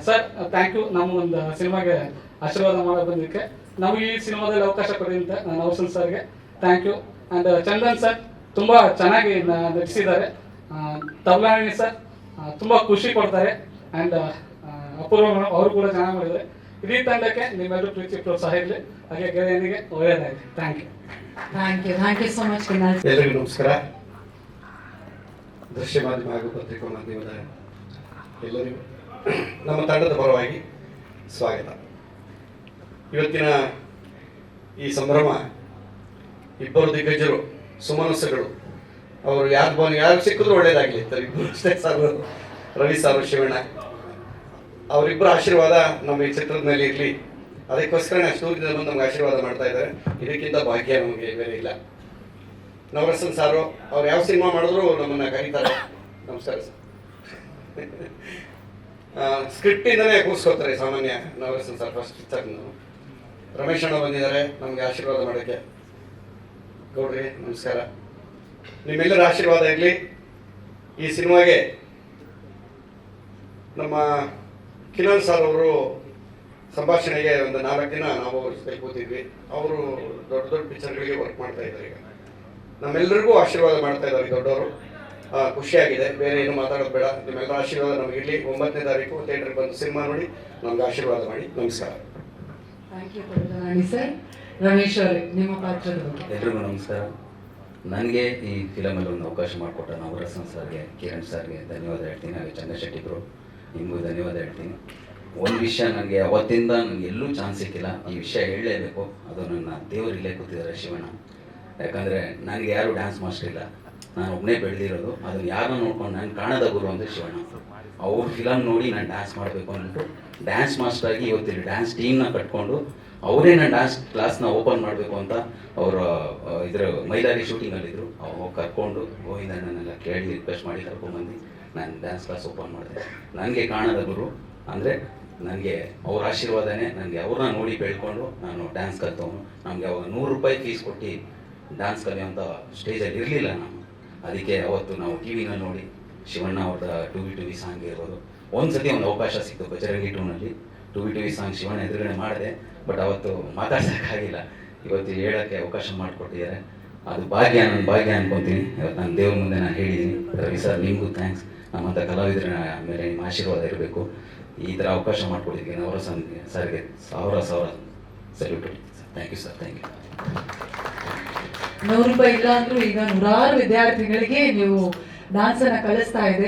ಸರ್ ಥ್ಯಾಂಕ್ ಯು ನಮ್ಮ ಒಂದು ಸಿನಿಮಾಗೆ ಆಶೀರ್ವಾದ ಮಾಡಿ ಬಂದಿದ್ದಕ್ಕೆ. ನಮಗೆ ಈ ಸಿನಿಮಾದಲ್ಲಿ ಅವಕಾಶ ಕೊಡಿದಂತೆ ನಾನು ನವಸನ್ ಸರ್ಗೆ thank you and Chandan sir ತುಂಬ ಚೆನ್ನಾಗಿ ನ- ನಟಿಸಿದ್ದಾರೆ. ತಬಲಾಣಿ ಸರ್ ತುಂಬ ಖುಷಿ ಕೊಡ್ತಾರೆ ಆ್ಯಂಡ್ ಅಪೂರ್ವ ಮೇಡಮ್ ಅವರು ಕೂಡ ಚೆನ್ನಾಗಿ ಮಾಡಿದ್ದಾರೆ. ಇಡೀ ತಂಡಕ್ಕೆ ನಿಮ್ಮೆಲ್ಲರೂ ಪ್ರೀತಿ ಪ್ರೋತ್ಸಾಹ ಇರಲಿ. ಹಾಗೆ ಗೆಳೆಯನಿಗೆ ಒಳ್ಳೆಯದಾಗಲಿ. Thank you thank you thank you so much ಎಲ್ಲರಿಗೂ ನಮಸ್ಕಾರ. ದೃಶ್ಯ ಮಾಧ್ಯಮ ಹಾಗೂ ಪತ್ರಿಕಾ ಮಾಧ್ಯಮದ ಎಲ್ಲರಿಗೂ ನಮ್ಮ ತಂಡದ ಪರವಾಗಿ ಸ್ವಾಗತ. ಇವತ್ತಿನ ಈ ಸಂಭ್ರಮ, ಇಬ್ಬರು ದಿಗ್ಗಜರು, ಸುಮನಸ್ಸುಗಳು, ಅವರು ಯಾರು ಬಂದು ಯಾರು ಸಿಕ್ಕಿದ್ರು ಒಳ್ಳೇದಾಗಲಿ. ಅಷ್ಟೇ ಸಾರು. ರವಿ ಸಾರು, ಶಿವಣ್ಣ. ಅವರಿಬ್ಬರ ಆಶೀರ್ವಾದ ನಮ್ಮ ಈ ಚಿತ್ರದ ಇರಲಿ. ಅದಕ್ಕೋಸ್ಕರ ಅಷ್ಟು ದೂರದಿಂದ ಬಂದು ನಮ್ಗೆ ಆಶೀರ್ವಾದ ಮಾಡ್ತಾ ಇದ್ದಾರೆ. ಇದಕ್ಕಿಂತ ಭಾಗ್ಯ ನಮಗೆ ಬೇರೆ ಇಲ್ಲ. ನವರಸನ್ ಸಾರು, ಅವ್ರು ಯಾವ ಸಿನಿಮಾ ಮಾಡಿದ್ರು ನಮ್ಮನ್ನ ಕರೀತಾರೆ. ನಮಸ್ಕಾರ ಸರ್. ಸ್ಕ್ರಿಪ್ಟಿಂದನೇ ಕೂರಿಸ್ಕೋತಾರೆ ಸಾಮಾನ್ಯ Navarasan sir first picture Ramesh ಅಣ್ಣ ಬಂದಿದ್ದಾರೆ, ನಮಗೆ ಆಶೀರ್ವಾದ ಮಾಡೋಕ್ಕೆ. ಗೌಡ್ರಿ, ನಮಸ್ಕಾರ. ನಿಮ್ಮೆಲ್ಲರ ಆಶೀರ್ವಾದ ಇರಲಿ. ಈ ಸಿನಿಮಾಗೆ ನಮ್ಮ ಕಿರಣ್ ಸರ್ ಅವರು ಸಂಭಾಷಣೆಗೆ ಒಂದು ನಾಲ್ಕು ದಿನ ನಾವು ಅವ್ರ ಜೊತೆ ಕೂತಿದ್ವಿ. ಅವರು ದೊಡ್ಡ ದೊಡ್ಡ ಪಿಕ್ಚರ್ಗಳಿಗೆ ವರ್ಕ್ ಮಾಡ್ತಾ ಇದ್ದಾರೆ ಈಗ. ನಮ್ಮೆಲ್ಲರಿಗೂ ಆಶೀರ್ವಾದ ಮಾಡ್ತಾ ಇದ್ದಾರೆ ದೊಡ್ಡವರು. ಆ, ಖುಷಿಯಾಗಿದೆ. ಬೇರೆ ಏನು ಮಾತಾಡೋದು ಬೇಡ. ನಿಮ್ಮೆಲ್ಲರ ಆಶೀರ್ವಾದ ನಮಗೆ ಇರಲಿ. ಒಂಬತ್ತನೇ ತಾರೀಕು ಥಿಯೇಟರ್ಗೆ ಬಂದು ಸಿನಿಮಾ ನೋಡಿ. ನಮ್ಗೆ ಆಶೀರ್ವಾದ ಮಾಡಿ. ನಮಸ್ಕಾರ. ರಮೇಶ್ ಅವರೇ ನಿಮ್ಮ ಪಾತ್ರದ ಬಗ್ಗೆ. ಎಲ್ರಿಗೂ ನಮಸ್ಕಾರ. ನನಗೆ ಈ ಫಿಲಮಲ್ಲಿ ಒಂದು ಅವಕಾಶ ಮಾಡಿಕೊಟ್ಟ ನವರಸನ್ ಸರ್ಗೆ ಕಿರಣ್ ಸರ್ಗೆ ಧನ್ಯವಾದ ಹೇಳ್ತೀನಿ. ಹಾಗೆ ಚಂದ್ರಶೆಟ್ಟಿ ಬ್ರೋ ನಿಮಗೂ ಧನ್ಯವಾದ ಹೇಳ್ತೀನಿ. ಒಂದು ವಿಷಯ ನನಗೆ ಅವತ್ತಿಂದ ನನಗೆ ಎಲ್ಲೂ ಚಾನ್ಸ್ ಸಿಕ್ಕಿಲ್ಲ. ಈ ವಿಷಯ ಹೇಳಲೇಬೇಕು. ಅದು ನನ್ನ ದೇವರಿಲ್ಲೇ ಕೂತಿದ್ದಾರೆ ಶಿವಣ್ಣ. ಯಾಕಂದರೆ ನನಗೆ ಯಾರು ಡ್ಯಾನ್ಸ್ ಮಾಸ್ಟರ್ ಇಲ್ಲ. ನಾನು ಒಬ್ಬನೇ ಬೆಳೆದಿರೋದು. ಅದನ್ನು ಯಾರನ್ನ ನೋಡ್ಕೊಂಡು ನಾನು ಕಾಣದ ಗುರು ಅಂದರೆ ಶಿವಣ್ಣ. ಅವ್ರ ಫಿಲಮ್ ನೋಡಿ ನಾನು ಡ್ಯಾನ್ಸ್ ಮಾಡಬೇಕು ಅಂದ್ಬಿಟ್ಟು ಡ್ಯಾನ್ಸ್ ಮಾಸ್ಟರ್ ಆಗಿ ಇವತ್ತಿಲ್ಲಿ ಡ್ಯಾನ್ಸ್ ಟೀಮ್ನ ಕಟ್ಕೊಂಡು ಅವರೇ ನಾನು ಡ್ಯಾನ್ಸ್ ಕ್ಲಾಸ್ನ ಓಪನ್ ಮಾಡಬೇಕು ಅಂತ ಅವರ ಇದ್ರ ಮೈಲಾರಿ ಶೂಟಿಂಗಲ್ಲಿದ್ದರು ಅವ್ರು ಕರ್ಕೊಂಡು ಗೋವಿಂದಣ್ಣನೆಲ್ಲ ಕೇಳಿ ರಿಕ್ವೆಸ್ಟ್ ಮಾಡಿ ಕರ್ಕೊಂಡ್ಬಂದು ನಾನು ಡ್ಯಾನ್ಸ್ ಕ್ಲಾಸ್ ಓಪನ್ ಮಾಡಿದೆ. ನನಗೆ ಕಾಣದ ಗುರು ಅಂದರೆ ನನಗೆ ಅವ್ರ ಆಶೀರ್ವಾದನೇ. ನನಗೆ ಅವ್ರನ್ನ ನೋಡಿ ಬೆಳ್ಕೊಂಡು ನಾನು ಡ್ಯಾನ್ಸ್ ಕಲ್ತವನು. ನಮಗೆ ಅವಾಗ ನೂರು ರೂಪಾಯಿ ಫೀಸ್ ಕೊಟ್ಟು ಡ್ಯಾನ್ಸ್ ಕಲಿಯುವಂಥ ಸ್ಟೇಜಲ್ಲಿ ಇರಲಿಲ್ಲ ನಾನು. ಅದಕ್ಕೆ ಅವತ್ತು ನಾವು ಟಿ ವಿನ ನೋಡಿ ಶಿವಣ್ಣ ಅವ್ರದ ಟು ವಿ ಟು ವಿ ಸಾಂಗ್ ಇರ್ಬೋದು ಒಂದು ಸತಿ ಒಂದು ಅವಕಾಶ ಸಿಕ್ತು ಬಜರಂಗಿ ಟೂನಲ್ಲಿ ಟು ವಿ ಟು ವಿ ಸಾಂಗ್ ಶಿವಣ್ಣ ಎದುರುಗಡೆ ಮಾಡಿದೆ ಬಟ್ ಅವತ್ತು ಮಾತಾಡ್ಸೋಕ್ಕಾಗಿಲ್ಲ. ಇವತ್ತು ಹೇಳೋಕ್ಕೆ ಅವಕಾಶ ಮಾಡಿಕೊಟ್ಟಿದ್ದಾರೆ. ಅದು ಭಾಗ್ಯ ನನ್ನ ಭಾಗ್ಯ ಅನ್ಕೊತೀನಿ. ಇವತ್ತು ನಾನು ದೇವ್ರ ಮುಂದೆ ನಾನು ಹೇಳಿದ್ದೀನಿ. ರವಿ ಸರ್, ನಿಮಗೂ ಥ್ಯಾಂಕ್ಸ್ ನಮ್ಮಂಥ ಕಲಾವಿದರ ಮೇಲೆ ನಿಮ್ಮ ಆಶೀರ್ವಾದ ಇರಬೇಕು. ಈ ಥರ ಅವಕಾಶ ಮಾಡಿಕೊಟ್ಟಿದ್ದೀನಿ ಅವರ ಸರ್ಗೆ ಸಾವಿರ ಸಾವಿರ salute thank you sir thank you ನೂರು ರೂಪಾಯಿ ಇಲ್ಲ ಅಂದ್ರೂ ಈಗ ನೂರಾರು ವಿದ್ಯಾರ್ಥಿಗಳಿಗೆ ನೀವು ಡಾನ್ಸ್ ಅನ್ನ ಕಲಿಸ್ತಾ ಇದ್ದೀರಾ?